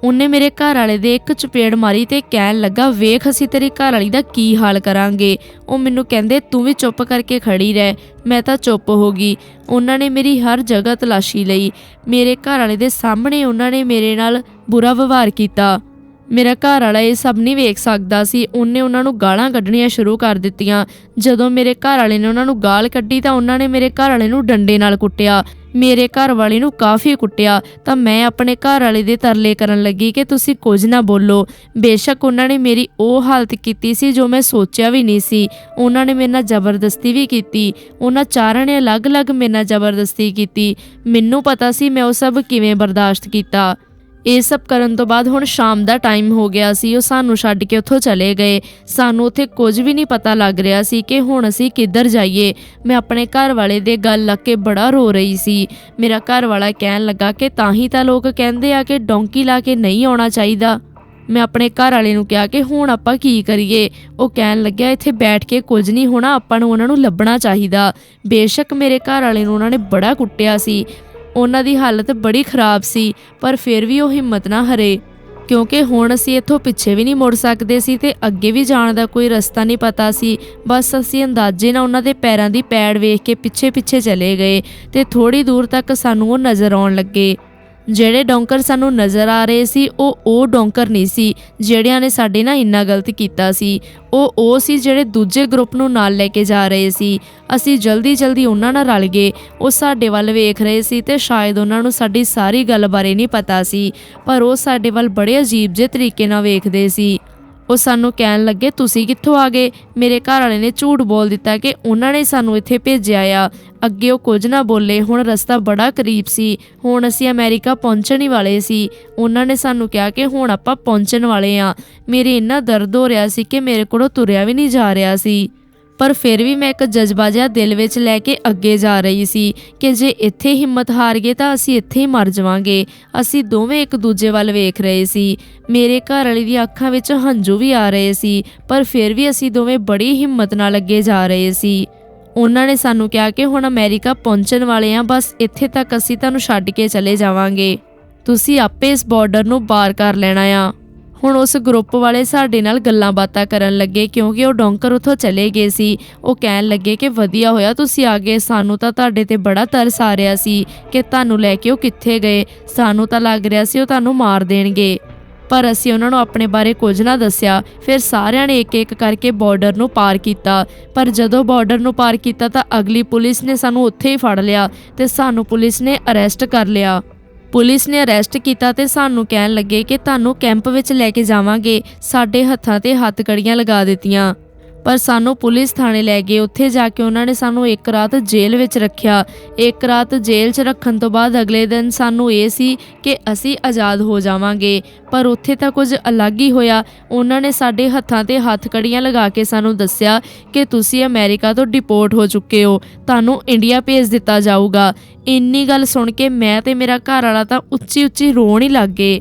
ਉਹਨੇ ਮੇਰੇ ਘਰ ਵਾਲੇ ਦੇ ਇੱਕ ਚਪੇੜ ਮਾਰੀ ਤੇ ਕਹਿਣ ਲੱਗਾ, ਵੇਖ, ਅਸੀਂ ਤੇਰੀ ਘਰ ਵਾਲੀ ਦਾ ਕੀ ਹਾਲ ਕਰਾਂਗੇ? ਉਹ ਮੈਨੂੰ ਕਹਿੰਦੇ, ਤੂੰ ਵੀ ਚੁੱਪ ਕਰਕੇ ਖੜੀ ਰਹਿ, ਮੈਂ ਤਾਂ ਚੁੱਪ ਹੋ ਗਈ। ਉਹਨਾਂ ਨੇ ਮੇਰੀ ਹਰ ਜਗ੍ਹਾ ਤਲਾਸ਼ੀ ਲਈ। ਮੇਰੇ ਘਰ ਵਾਲੇ ਦੇ ਸਾਹਮਣੇ ਉਹਨਾਂ ਨੇ ਮੇਰੇ ਨਾਲ ਬੁਰਾ ਵਿਵਹਾਰ ਕੀਤਾ। ਮੇਰਾ ਘਰ ਵਾਲਾ ਇਹ ਸਭ ਨਹੀਂ ਵੇਖ ਸਕਦਾ ਸੀ। ਉਹਨੇ ਉਹਨਾਂ ਨੂੰ ਗਾਲਾਂ ਕੱਢਣੀਆਂ ਸ਼ੁਰੂ ਕਰ ਦਿੱਤੀਆਂ। ਜਦੋਂ ਮੇਰੇ ਘਰ ਵਾਲੇ ਨੇ ਉਹਨਾਂ ਨੂੰ ਗਾਲ ਕੱਢੀ ਤਾਂ ਉਹਨਾਂ ਨੇ ਮੇਰੇ ਘਰ ਵਾਲੇ ਨੂੰ ਡੰਡੇ ਨਾਲ ਕੁੱਟਿਆ। ਮੇਰੇ ਘਰ ਵਾਲੇ ਨੂੰ ਕਾਫੀ ਕੁੱਟਿਆ, ਤਾਂ ਮੈਂ ਆਪਣੇ ਘਰ ਵਾਲੇ ਦੇ ਤਰਲੇ ਕਰਨ ਲੱਗੀ ਕਿ ਤੁਸੀਂ ਕੁਝ ਨਾ ਬੋਲੋ। ਬੇਸ਼ੱਕ ਉਹਨਾਂ ਨੇ ਮੇਰੀ ਉਹ ਹਾਲਤ ਕੀਤੀ ਸੀ ਜੋ ਮੈਂ ਸੋਚਿਆ ਵੀ ਨਹੀਂ ਸੀ। ਉਹਨਾਂ ਨੇ ਮੇਰੇ ਨਾਲ ਜ਼ਬਰਦਸਤੀ ਵੀ ਕੀਤੀ। ਉਹਨਾਂ ਚਾਰਾਂ ਨੇ ਅਲੱਗ-ਅਲੱਗ ਮੇਰੇ ਨਾਲ ਜ਼ਬਰਦਸਤੀ ਕੀਤੀ। ਮੈਨੂੰ ਪਤਾ ਸੀ ਮੈਂ ਉਹ ਸਭ ਕਿਵੇਂ ਬਰਦਾਸ਼ਤ ਕੀਤਾ। ਇਹ ਸਭ ਕਰਨ ਤੋਂ ਬਾਅਦ ਹੁਣ ਸ਼ਾਮ ਦਾ ਟਾਈਮ ਹੋ ਗਿਆ ਸੀ, ਉਹ ਸਾਨੂੰ ਛੱਡ ਕੇ ਉੱਥੋਂ ਚਲੇ ਗਏ। ਸਾਨੂੰ ਉੱਥੇ ਕੁਝ ਵੀ ਨਹੀਂ ਪਤਾ ਲੱਗ ਰਿਹਾ ਸੀ ਕਿ ਹੁਣ ਅਸੀਂ ਕਿੱਧਰ ਜਾਈਏ। ਮੈਂ ਆਪਣੇ ਘਰ ਵਾਲੇ ਦੇ ਗੱਲ ਲੱਗ ਕੇ ਬੜਾ ਰੋ ਰਹੀ ਸੀ। ਮੇਰਾ ਘਰ ਵਾਲਾ ਕਹਿਣ ਲੱਗਾ ਕਿ ਤਾਂ ਹੀ ਤਾਂ ਲੋਕ ਕਹਿੰਦੇ ਆ ਕਿ ਡੋਂਕੀ ਲਾ ਕੇ ਨਹੀਂ ਆਉਣਾ ਚਾਹੀਦਾ। ਮੈਂ ਆਪਣੇ ਘਰ ਵਾਲੇ ਨੂੰ ਕਿਹਾ ਕਿ ਹੁਣ ਆਪਾਂ ਕੀ ਕਰੀਏ? ਉਹ ਕਹਿਣ ਲੱਗਿਆ, ਇੱਥੇ ਬੈਠ ਕੇ ਕੁਝ ਨਹੀਂ ਹੋਣਾ, ਆਪਾਂ ਨੂੰ ਉਹਨਾਂ ਨੂੰ ਲੱਭਣਾ ਚਾਹੀਦਾ। ਬੇਸ਼ੱਕ ਮੇਰੇ ਘਰ ਵਾਲੇ ਨੂੰ ਉਹਨਾਂ ਨੇ ਬੜਾ ਕੁੱਟਿਆ ਸੀ। ਉਹਨਾਂ ਦੀ ਹਾਲਤ ਬੜੀ ਖਰਾਬ ਸੀ, ਪਰ ਫਿਰ ਵੀ ਉਹ ਹਿੰਮਤ ਨਾ ਹਰੇ। ਕਿਉਂਕਿ ਹੁਣ ਅਸੀਂ ਇੱਥੋਂ ਪਿੱਛੇ ਵੀ ਨਹੀਂ ਮੁੜ ਸਕਦੇ ਸੀ ਤੇ ਅੱਗੇ ਵੀ ਜਾਣ ਦਾ ਕੋਈ ਰਸਤਾ ਨਹੀਂ ਪਤਾ ਸੀ। ਬਸ ਅਸੀਂ ਅੰਦਾਜ਼ੇ ਨਾਲ ਉਹਨਾਂ ਦੇ ਪੈਰਾਂ ਦੀ ਪੈੜ ਵੇਖ ਕੇ ਪਿੱਛੇ ਪਿੱਛੇ ਚਲੇ ਗਏ ਤੇ ਥੋੜੀ ਦੂਰ ਤੱਕ ਸਾਨੂੰ ਉਹ ਨਜ਼ਰ ਆਉਣ ਲੱਗੇ। ਜਿਹੜੇ ਡੌਂਕਰ ਸਾਨੂੰ ਨਜ਼ਰ ਆ ਰਹੇ ਸੀ, ਉਹ ਉਹ ਡੌਂਕਰ ਨਹੀਂ ਸੀ, ਜਿਹੜਿਆਂ ਨੇ ਸਾਡੇ ਨਾਲ ਇੰਨਾ ਗਲਤ ਕੀਤਾ ਸੀ। ਉਹ ਉਹ ਸੀ ਜਿਹੜੇ ਦੂਜੇ ਗਰੁੱਪ ਨੂੰ ਨਾਲ ਲੈ ਕੇ ਜਾ ਰਹੇ ਸੀ। ਅਸੀਂ ਜਲਦੀ ਜਲਦੀ ਉਹਨਾਂ ਨਾਲ ਰਲ ਗਏ। ਉਹ ਸਾਡੇ ਵੱਲ ਵੇਖ ਰਹੇ ਸੀ ਤੇ ਸ਼ਾਇਦ ਉਹਨਾਂ ਨੂੰ ਸਾਡੀ ਸਾਰੀ ਗੱਲ ਬਾਰੇ ਨਹੀਂ ਪਤਾ ਸੀ, ਪਰ ਉਹ ਸਾਡੇ ਵੱਲ ਬੜੇ ਅਜੀਬ ਜਿਹੇ ਤਰੀਕੇ ਨਾਲ ਵੇਖਦੇ ਸੀ। ਉਹ ਸਾਨੂੰ ਕਹਿਣ ਲੱਗੇ, ਤੁਸੀਂ ਕਿੱਥੋਂ ਆ ਗਏ? ਮੇਰੇ ਘਰ ਵਾਲੇ ਨੇ ਝੂਠ ਬੋਲ ਦਿੱਤਾ ਕਿ ਉਹਨਾਂ ਨੇ ਸਾਨੂੰ ਇੱਥੇ ਭੇਜਿਆ ਆ। ਅੱਗੇ ਉਹ ਕੁਝ ਨਾ ਬੋਲੇ, ਹੁਣ ਰਸਤਾ ਬੜਾ ਕਰੀਬ ਸੀ। ਹੁਣ ਅਸੀਂ ਅਮਰੀਕਾ ਪਹੁੰਚਣ ਹੀ ਵਾਲੇ ਸੀ। ਉਹਨਾਂ ਨੇ ਸਾਨੂੰ ਕਿਹਾ ਕਿ ਹੁਣ ਆਪਾਂ ਪਹੁੰਚਣ ਵਾਲੇ ਆ ਮੇਰੇ ਇੰਨਾ ਦਰਦ ਹੋ ਰਿਹਾ ਸੀ ਕਿ ਮੇਰੇ ਕੋਲੋਂ ਤੁਰਿਆ ਵੀ ਨਹੀਂ ਜਾ ਰਿਹਾ ਸੀ। ਪਰ ਫਿਰ ਵੀ ਮੈਂ ਇੱਕ ਜਜ਼ਬਾ ਜਿਹਾ ਦਿਲ ਵਿੱਚ ਲੈ ਕੇ ਅੱਗੇ ਜਾ ਰਹੀ ਸੀ ਕਿ ਜੇ ਇੱਥੇ ਹਿੰਮਤ ਹਾਰ ਗਏ ਤਾਂ ਅਸੀਂ ਇੱਥੇ ਹੀ ਮਰ ਜਾਵਾਂਗੇ। ਅਸੀਂ ਦੋਵੇਂ ਇੱਕ ਦੂਜੇ ਵੱਲ ਵੇਖ ਰਹੇ ਸੀ। ਮੇਰੇ ਘਰ ਵਾਲੀ ਦੀਆਂ ਅੱਖਾਂ ਵਿੱਚ ਹੰਝੂ ਵੀ ਆ ਰਹੇ ਸੀ। ਪਰ ਫਿਰ ਵੀ ਅਸੀਂ ਦੋਵੇਂ ਬੜੀ ਹਿੰਮਤ ਨਾਲ ਅੱਗੇ ਜਾ ਰਹੇ ਸੀ। ਉਹਨਾਂ ਨੇ ਸਾਨੂੰ ਕਿਹਾ ਕਿ ਹੁਣ ਅਮਰੀਕਾ ਪਹੁੰਚਣ ਵਾਲੇ ਆ ਬਸ ਇੱਥੇ ਤੱਕ ਅਸੀਂ ਤੁਹਾਨੂੰ ਛੱਡ ਕੇ ਚਲੇ ਜਾਵਾਂਗੇ। ਤੁਸੀਂ ਆਪੇ ਇਸ ਬਾਰਡਰ ਨੂੰ ਪਾਰ ਕਰ ਲੈਣਾ ਆ। ਹੁਣ ਉਸ ਗਰੁੱਪ ਵਾਲੇ ਸਾਡੇ ਨਾਲ ਗੱਲਾਂ ਬਾਤਾਂ ਕਰਨ ਲੱਗੇ ਕਿਉਂਕਿ ਉਹ ਡੌਂਕਰ ਉੱਥੋਂ ਚਲੇ ਗਏ ਸੀ। ਉਹ ਕਹਿਣ ਲੱਗੇ ਕਿ ਵਧੀਆ ਹੋਇਆ ਤੁਸੀਂ ਆ ਗਏ, ਸਾਨੂੰ ਤਾਂ ਤੁਹਾਡੇ ਤੇ ਬੜਾ ਤਰਸ ਆ ਰਿਹਾ ਸੀ ਕਿ ਤੁਹਾਨੂੰ ਲੈ ਕੇ ਉਹ ਕਿੱਥੇ ਗਏ। ਸਾਨੂੰ ਤਾਂ ਲੱਗ ਰਿਹਾ ਸੀ ਉਹ ਤੁਹਾਨੂੰ ਮਾਰ ਦੇਣਗੇ। ਪਰ ਅਸੀਂ ਉਹਨਾਂ ਨੂੰ ਆਪਣੇ ਬਾਰੇ ਕੁਝ ਨਾ ਦੱਸਿਆ। ਫਿਰ ਸਾਰਿਆਂ ਨੇ ਇੱਕ-ਇੱਕ ਕਰਕੇ ਬਾਰਡਰ ਨੂੰ ਪਾਰ ਕੀਤਾ। ਪਰ ਜਦੋਂ ਬਾਰਡਰ ਨੂੰ ਪਾਰ ਕੀਤਾ ਤਾਂ ਅਗਲੀ ਪੁਲਿਸ ਨੇ ਸਾਨੂੰ ਉੱਥੇ ਹੀ ਫੜ ਲਿਆ ਤੇ ਸਾਨੂੰ ਪੁਲਿਸ ਨੇ ਅਰੈਸਟ ਕਰ ਲਿਆ। ਪੁਲਿਸ ਨੇ ਅਰੈਸਟ ਕੀਤਾ ਤੇ ਸਾਨੂੰ ਕਹਿਣ ਲੱਗੇ ਕਿ ਤੁਹਾਨੂੰ ਕੈਂਪ ਵਿੱਚ ਲੈ ਕੇ ਜਾਵਾਂਗੇ। ਸਾਡੇ ਹੱਥਾਂ ਤੇ ਹੱਥ ਕੜੀਆਂ ਲਗਾ ਦਿੱਤੀਆਂ। ਪਰ ਸਾਨੂੰ ਪੁਲਿਸ ਥਾਣੇ ਲੈ ਗਏ। ਉੱਥੇ ਜਾ ਕੇ ਉਹਨਾਂ ਨੇ ਸਾਨੂੰ ਇੱਕ ਰਾਤ ਜੇਲ੍ਹ ਵਿੱਚ ਰੱਖਿਆ। ਇੱਕ ਰਾਤ ਜੇਲ੍ਹ 'ਚ ਰੱਖਣ ਤੋਂ ਬਾਅਦ ਅਗਲੇ ਦਿਨ ਸਾਨੂੰ ਇਹ ਸੀ ਕਿ ਅਸੀਂ ਆਜ਼ਾਦ ਹੋ ਜਾਵਾਂਗੇ। ਪਰ ਉੱਥੇ ਤਾਂ ਕੁਝ ਅਲੱਗ ਹੀ ਹੋਇਆ। ਉਹਨਾਂ ਨੇ ਸਾਡੇ ਹੱਥਾਂ ਤੇ ਹੱਥ ਕੜੀਆਂ ਲਗਾ ਕੇ ਸਾਨੂੰ ਦੱਸਿਆ ਕਿ ਤੁਸੀਂ ਅਮਰੀਕਾ ਤੋਂ ਡਿਪੋਰਟ ਹੋ ਚੁੱਕੇ ਹੋ। ਤੁਹਾਨੂੰ ਇੰਡੀਆ ਭੇਜ ਦਿੱਤਾ ਜਾਊਗਾ। ਇੰਨੀ ਗੱਲ ਸੁਣ ਕੇ ਮੈਂ ਤੇ ਮੇਰਾ ਘਰ ਵਾਲਾ ਤਾਂ ਉੱਚੀ ਉੱਚੀ ਰੋਣ ਹੀ ਲੱਗ ਗਏ।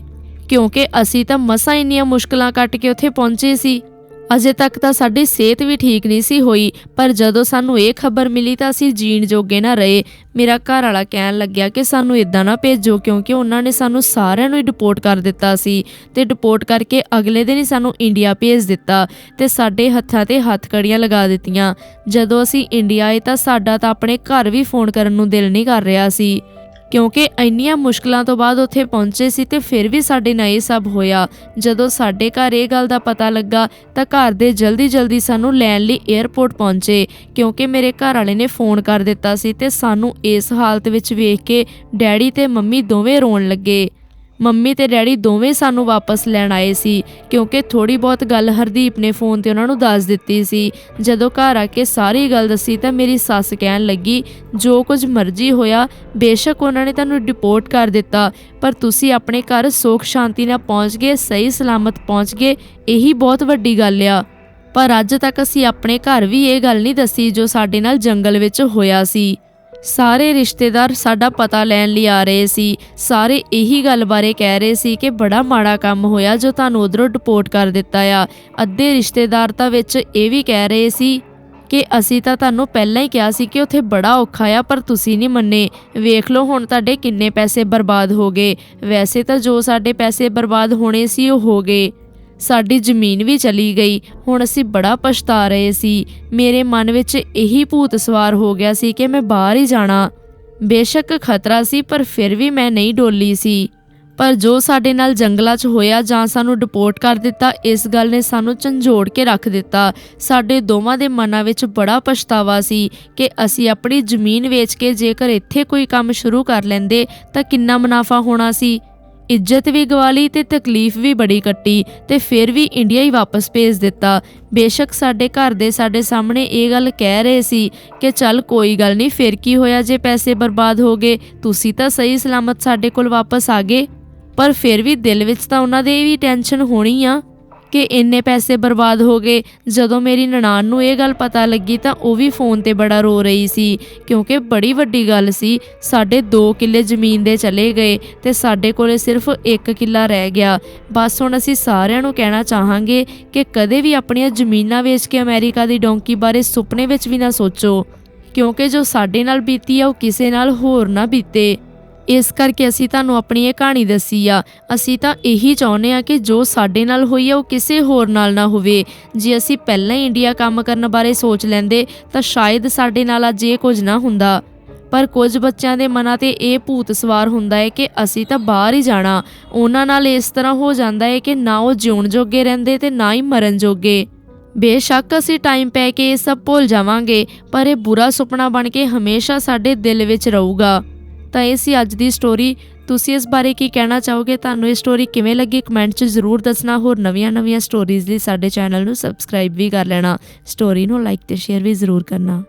ਕਿਉਂਕਿ ਅਸੀਂ ਤਾਂ ਮਸਾਂ ਇੰਨੀਆਂ ਮੁਸ਼ਕਲਾਂ ਕੱਟ ਕੇ ਉੱਥੇ ਪਹੁੰਚੇ ਸੀ। ਅਜੇ ਤੱਕ ਤਾਂ ਸਾਡੀ ਸਿਹਤ ਵੀ ਠੀਕ ਨਹੀਂ ਸੀ ਹੋਈ, ਪਰ ਜਦੋਂ ਸਾਨੂੰ ਇਹ ਖਬਰ ਮਿਲੀ ਤਾਂ ਅਸੀਂ ਜੀਣ ਜੋਗੇ ਨਾ ਰਹੇ। ਮੇਰਾ ਘਰ ਵਾਲਾ ਕਹਿਣ ਲੱਗਿਆ ਕਿ ਸਾਨੂੰ ਇਦਾਂ ਨਾ ਭੇਜੋ ਕਿਉਂਕਿ ਉਹਨਾਂ ਨੇ ਸਾਨੂੰ ਸਾਰਿਆਂ ਨੂੰ ਹੀ ਡਿਪੋਰਟ ਕਰ ਦਿੱਤਾ ਸੀ ਤੇ ਡਿਪੋਰਟ ਕਰਕੇ ਅਗਲੇ ਦਿਨ ਹੀ ਸਾਨੂੰ ਇੰਡੀਆ ਭੇਜ ਦਿੱਤਾ ਤੇ ਸਾਡੇ ਹੱਥਾਂ ਤੇ ਹੱਥ ਕੜੀਆਂ ਲਗਾ ਦਿੱਤੀਆਂ। ਜਦੋਂ ਅਸੀਂ ਇੰਡੀਆ ਆਏ ਤਾਂ ਸਾਡਾ ਤਾਂ ਆਪਣੇ ਘਰ ਵੀ ਫੋਨ ਕਰਨ ਨੂੰ ਦਿਲ ਨਹੀਂ ਕਰ ਰਿਹਾ ਸੀ। ਕਿਉਂਕਿ ਇੰਨੀਆਂ ਮੁਸ਼ਕਲਾਂ ਤੋਂ ਬਾਅਦ ਉੱਥੇ ਪਹੁੰਚੇ ਸੀ ਤੇ ਫਿਰ ਵੀ ਸਾਡੇ ਨਾਲ ਇਹ ਸਭ ਹੋਇਆ। ਜਦੋਂ ਸਾਡੇ ਘਰ ਇਹ ਗੱਲ ਦਾ ਪਤਾ ਲੱਗਾ ਤਾਂ ਘਰ ਦੇ ਜਲਦੀ ਜਲਦੀ ਸਾਨੂੰ ਲੈਣ ਲਈ 에ਅਰਪੋਰਟ ਪਹੁੰਚੇ ਕਿਉਂਕਿ ਮੇਰੇ ਘਰ ਵਾਲੇ ਨੇ ਫੋਨ ਕਰ ਦਿੱਤਾ ਸੀ ਤੇ ਸਾਨੂੰ ਇਸ ਹਾਲਤ ਵਿੱਚ ਵੇਖ ਕੇ ਡੈਡੀ ਤੇ ਮੰਮੀ ਦੋਵੇਂ ਰੋਣ ਲੱਗੇ। ਮੰਮੀ ਤੇ ਡੈਡੀ ਦੋਵੇਂ ਸਾਨੂੰ ਵਾਪਸ ਲੈਣ ਆਏ ਸੀ, ਕਿਉਂਕਿ ਥੋੜੀ ਬਹੁਤ ਗੱਲ ਹਰਦੀਪ ਨੇ ਫੋਨ ਤੇ ਉਹਨਾਂ ਨੂੰ ਦੱਸ ਦਿੱਤੀ ਸੀ। ਜਦੋਂ ਘਰ ਆ ਕੇ ਸਾਰੀ ਗੱਲ ਦੱਸੀ ਤਾਂ ਮੇਰੀ ਸੱਸ ਕਹਿਣ ਲੱਗੀ, ਜੋ ਕੁਝ ਮਰਜ਼ੀ ਹੋਇਆ, ਬੇਸ਼ੱਕ ਉਹਨਾਂ ਨੇ ਤੁਹਾਨੂੰ ਡਿਪੋਰਟ ਕਰ ਦਿੱਤਾ, ਪਰ ਤੁਸੀਂ ਆਪਣੇ ਘਰ ਸੁੱਖ ਸ਼ਾਂਤੀ ਨਾਲ ਪਹੁੰਚ ਗਏ, ਸਹੀ ਸਲਾਮਤ ਪਹੁੰਚ ਗਏ, ਇਹੀ ਬਹੁਤ ਵੱਡੀ ਗੱਲ ਆ। ਪਰ ਅੱਜ ਤੱਕ ਅਸੀਂ ਆਪਣੇ ਘਰ ਵੀ ਇਹ ਗੱਲ ਨਹੀਂ ਦੱਸੀ ਜੋ ਸਾਡੇ ਨਾਲ ਜੰਗਲ ਵਿੱਚ ਹੋਇਆ ਸੀ। ਸਾਰੇ ਰਿਸ਼ਤੇਦਾਰ ਸਾਡਾ ਪਤਾ ਲੈਣ ਲਈ ਆ ਰਹੇ ਸੀ। ਸਾਰੇ ਇਹੀ ਗੱਲ ਬਾਰੇ ਕਹਿ ਰਹੇ ਸੀ ਕਿ ਬੜਾ ਮਾੜਾ ਕੰਮ ਹੋਇਆ ਜੋ ਤੁਹਾਨੂੰ ਉਧਰੋਂ ਡਿਪੋਰਟ ਕਰ ਦਿੱਤਾ ਆ। ਅੱਧੇ ਰਿਸ਼ਤੇਦਾਰ ਤਾਂ ਵਿੱਚ ਇਹ ਵੀ ਕਹਿ ਰਹੇ ਸੀ ਕਿ ਅਸੀਂ ਤਾਂ ਤੁਹਾਨੂੰ ਪਹਿਲਾਂ ਹੀ ਕਿਹਾ ਸੀ ਕਿ ਉੱਥੇ ਬੜਾ ਔਖਾ ਆ, ਪਰ ਤੁਸੀਂ ਨਹੀਂ ਮੰਨੇ। ਵੇਖ ਲਓ ਹੁਣ ਤੁਹਾਡੇ ਕਿੰਨੇ ਪੈਸੇ ਬਰਬਾਦ ਹੋ ਗਏ। ਵੈਸੇ ਤਾਂ ਜੋ ਸਾਡੇ ਪੈਸੇ ਬਰਬਾਦ ਹੋਣੇ ਸੀ ਉਹ ਹੋ ਗਏ। ਸਾਡੀ ਜ਼ਮੀਨ ਵੀ ਚਲੀ ਗਈ। ਹੁਣ ਅਸੀਂ ਬੜਾ ਪਛਤਾ ਰਹੇ ਸੀ। ਮੇਰੇ ਮਨ ਵਿੱਚ ਇਹੀ ਭੂਤ ਸਵਾਰ ਹੋ ਗਿਆ ਸੀ ਕਿ ਮੈਂ ਬਾਹਰ ਹੀ ਜਾਣਾ। ਬੇਸ਼ੱਕ ਖਤਰਾ ਸੀ, ਪਰ ਫਿਰ ਵੀ ਮੈਂ ਨਹੀਂ ਡੋਲੀ ਸੀ। ਪਰ ਜੋ ਸਾਡੇ ਨਾਲ ਜੰਗਲਾਂ 'ਚ ਹੋਇਆ ਜਾਂ ਸਾਨੂੰ ਡਿਪੋਰਟ ਕਰ ਦਿੱਤਾ, ਇਸ ਗੱਲ ਨੇ ਸਾਨੂੰ ਝੰਜੋੜ ਕੇ ਰੱਖ ਦਿੱਤਾ। ਸਾਡੇ ਦੋਵਾਂ ਦੇ ਮਨਾਂ ਵਿੱਚ ਬੜਾ ਪਛਤਾਵਾ ਸੀ ਕਿ ਅਸੀਂ ਆਪਣੀ ਜ਼ਮੀਨ ਵੇਚ ਕੇ ਜੇਕਰ ਇੱਥੇ ਕੋਈ ਕੰਮ ਸ਼ੁਰੂ ਕਰ ਲੈਂਦੇ, ਤਾਂ ਕਿੰਨਾ ਮੁਨਾਫਾ ਹੋਣਾ ਸੀ। ਇੱਜ਼ਤ ਵੀ ਗਵਾਲੀ ਤੇ ਤਕਲੀਫ ਵੀ ਬੜੀ ਕੱਟੀ ਤੇ ਫਿਰ ਵੀ ਇੰਡੀਆ ਹੀ ਵਾਪਸ ਭੇਜ ਦਿੱਤਾ। ਬੇਸ਼ੱਕ ਸਾਡੇ ਘਰ ਦੇ ਸਾਡੇ ਸਾਹਮਣੇ ਇਹ ਗੱਲ ਕਹਿ ਰਹੇ ਸੀ ਕਿ ਚੱਲ ਕੋਈ ਗੱਲ ਨਹੀਂ, ਫਿਰ ਕੀ ਹੋਇਆ ਜੇ ਪੈਸੇ ਬਰਬਾਦ ਹੋ ਗਏ? ਤੁਸੀਂ ਤਾਂ ਸਹੀ ਸਲਾਮਤ ਸਾਡੇ ਕੋਲ ਵਾਪਸ ਆ ਗਏ। ਪਰ ਫਿਰ ਵੀ ਦਿਲ ਵਿੱਚ ਤਾਂ ਉਹਨਾਂ ਦੇ ਵੀ ਟੈਨਸ਼ਨ ਹੋਣੀ ਆ। ਕਿ ਇੰਨੇ ਪੈਸੇ ਬਰਬਾਦ ਹੋ ਗਏ। ਜਦੋਂ ਮੇਰੀ ਨਨਾਣ ਨੂੰ ਇਹ ਗੱਲ ਪਤਾ ਲੱਗੀ ਤਾਂ ਉਹ ਵੀ ਫੋਨ ਤੇ ਬੜਾ ਰੋ ਰਹੀ ਸੀ, ਕਿਉਂਕਿ ਬੜੀ ਵੱਡੀ ਗੱਲ ਸੀ, ਸਾਡੇ 2 ਕਿੱਲੇ ਜ਼ਮੀਨ ਦੇ ਚਲੇ ਗਏ ਤੇ ਸਾਡੇ ਕੋਲੇ ਸਿਰਫ 1 ਕਿੱਲਾ ਰਹਿ ਗਿਆ। ਬਸ ਹੁਣ ਅਸੀਂ ਸਾਰਿਆਂ ਨੂੰ ਕਹਿਣਾ ਚਾਹਾਂਗੇ ਕਿ ਕਦੇ ਵੀ ਆਪਣੀਆਂ ਜ਼ਮੀਨਾਂ ਵੇਚ ਕੇ ਅਮਰੀਕਾ ਦੀ ਡੋਂਕੀ ਬਾਰੇ ਸੁਪਨੇ ਵਿੱਚ ਵੀ ਨਾ ਸੋਚੋ, ਕਿਉਂਕਿ ਜੋ ਸਾਡੇ ਨਾਲ ਬੀਤੀ ਆ ਉਹ ਕਿਸੇ ਨਾਲ ਹੋਰ ਨਾ ਬੀਤੇ। ਇਸ ਕਰਕੇ ਅਸੀਂ ਤੁਹਾਨੂੰ ਆਪਣੀ ਇਹ ਕਹਾਣੀ ਦੱਸੀ ਆ। ਅਸੀਂ ਤਾਂ ਇਹੀ ਚਾਹੁੰਦੇ ਆ ਕਿ ਜੋ ਸਾਡੇ ਨਾਲ ਹੋਈ ਆ, ਉਹ ਕਿਸੇ ਹੋਰ ਨਾਲ ਨਾ ਹੋਵੇ। ਜੇ ਅਸੀਂ ਪਹਿਲਾਂ ਹੀ ਇੰਡੀਆ ਕੰਮ ਕਰਨ ਬਾਰੇ ਸੋਚ ਲੈਂਦੇ, ਤਾਂ ਸ਼ਾਇਦ ਸਾਡੇ ਨਾਲ ਅੱਜ ਇਹ ਕੁਝ ਨਾ ਹੁੰਦਾ। ਪਰ ਕੁਝ ਬੱਚਿਆਂ ਦੇ ਮਨਾਂ ਤੇ ਇਹ ਭੂਤ ਸਵਾਰ ਹੁੰਦਾ ਹੈ ਕਿ ਅਸੀਂ ਤਾਂ ਬਾਹਰ ਹੀ ਜਾਣਾ। ਉਹਨਾਂ ਨਾਲ ਇਸ ਤਰ੍ਹਾਂ ਹੋ ਜਾਂਦਾ ਹੈ ਕਿ ਨਾ ਉਹ ਜਿਉਣ ਜੋਗੇ ਰਹਿੰਦੇ ਤੇ ਨਾ ਹੀ ਮਰਨ ਜੋਗੇ। ਬੇਸ਼ੱਕ ਅਸੀਂ ਟਾਈਮ ਪੈ ਕੇ ਇਹ ਸਭ ਭੁੱਲ ਜਾਵਾਂਗੇ, ਪਰ ਇਹ ਬੁਰਾ ਸੁਪਨਾ ਬਣ ਕੇ ਹਮੇਸ਼ਾ ਸਾਡੇ ਦਿਲ ਵਿੱਚ ਰਹੂਗਾ। ਤਾਂ ਇਹ ਸੀ ਅੱਜ ਦੀ ਸਟੋਰੀ ਤੁਸੀਂ ਇਸ ਬਾਰੇ ਕੀ ਕਹਿਣਾ ਚਾਹੋਗੇ? ਤੁਹਾਨੂੰ ਇਹ ਸਟੋਰੀ ਕਿਵੇਂ ਲੱਗੀ? ਕਮੈਂਟ 'ਚ ਜ਼ਰੂਰ ਦੱਸਣਾ। ਹੋਰ ਨਵੀਆਂ-ਨਵੀਆਂ ਸਟੋਰੀਜ਼ ਲਈ ਸਾਡੇ ਚੈਨਲ ਨੂੰ ਸਬਸਕ੍ਰਾਈਬ ਵੀ ਕਰ ਲੈਣਾ। ਸਟੋਰੀ ਨੂੰ ਲਾਈਕ ਤੇ ਸ਼ੇਅਰ ਵੀ ਜ਼ਰੂਰ ਕਰਨਾ।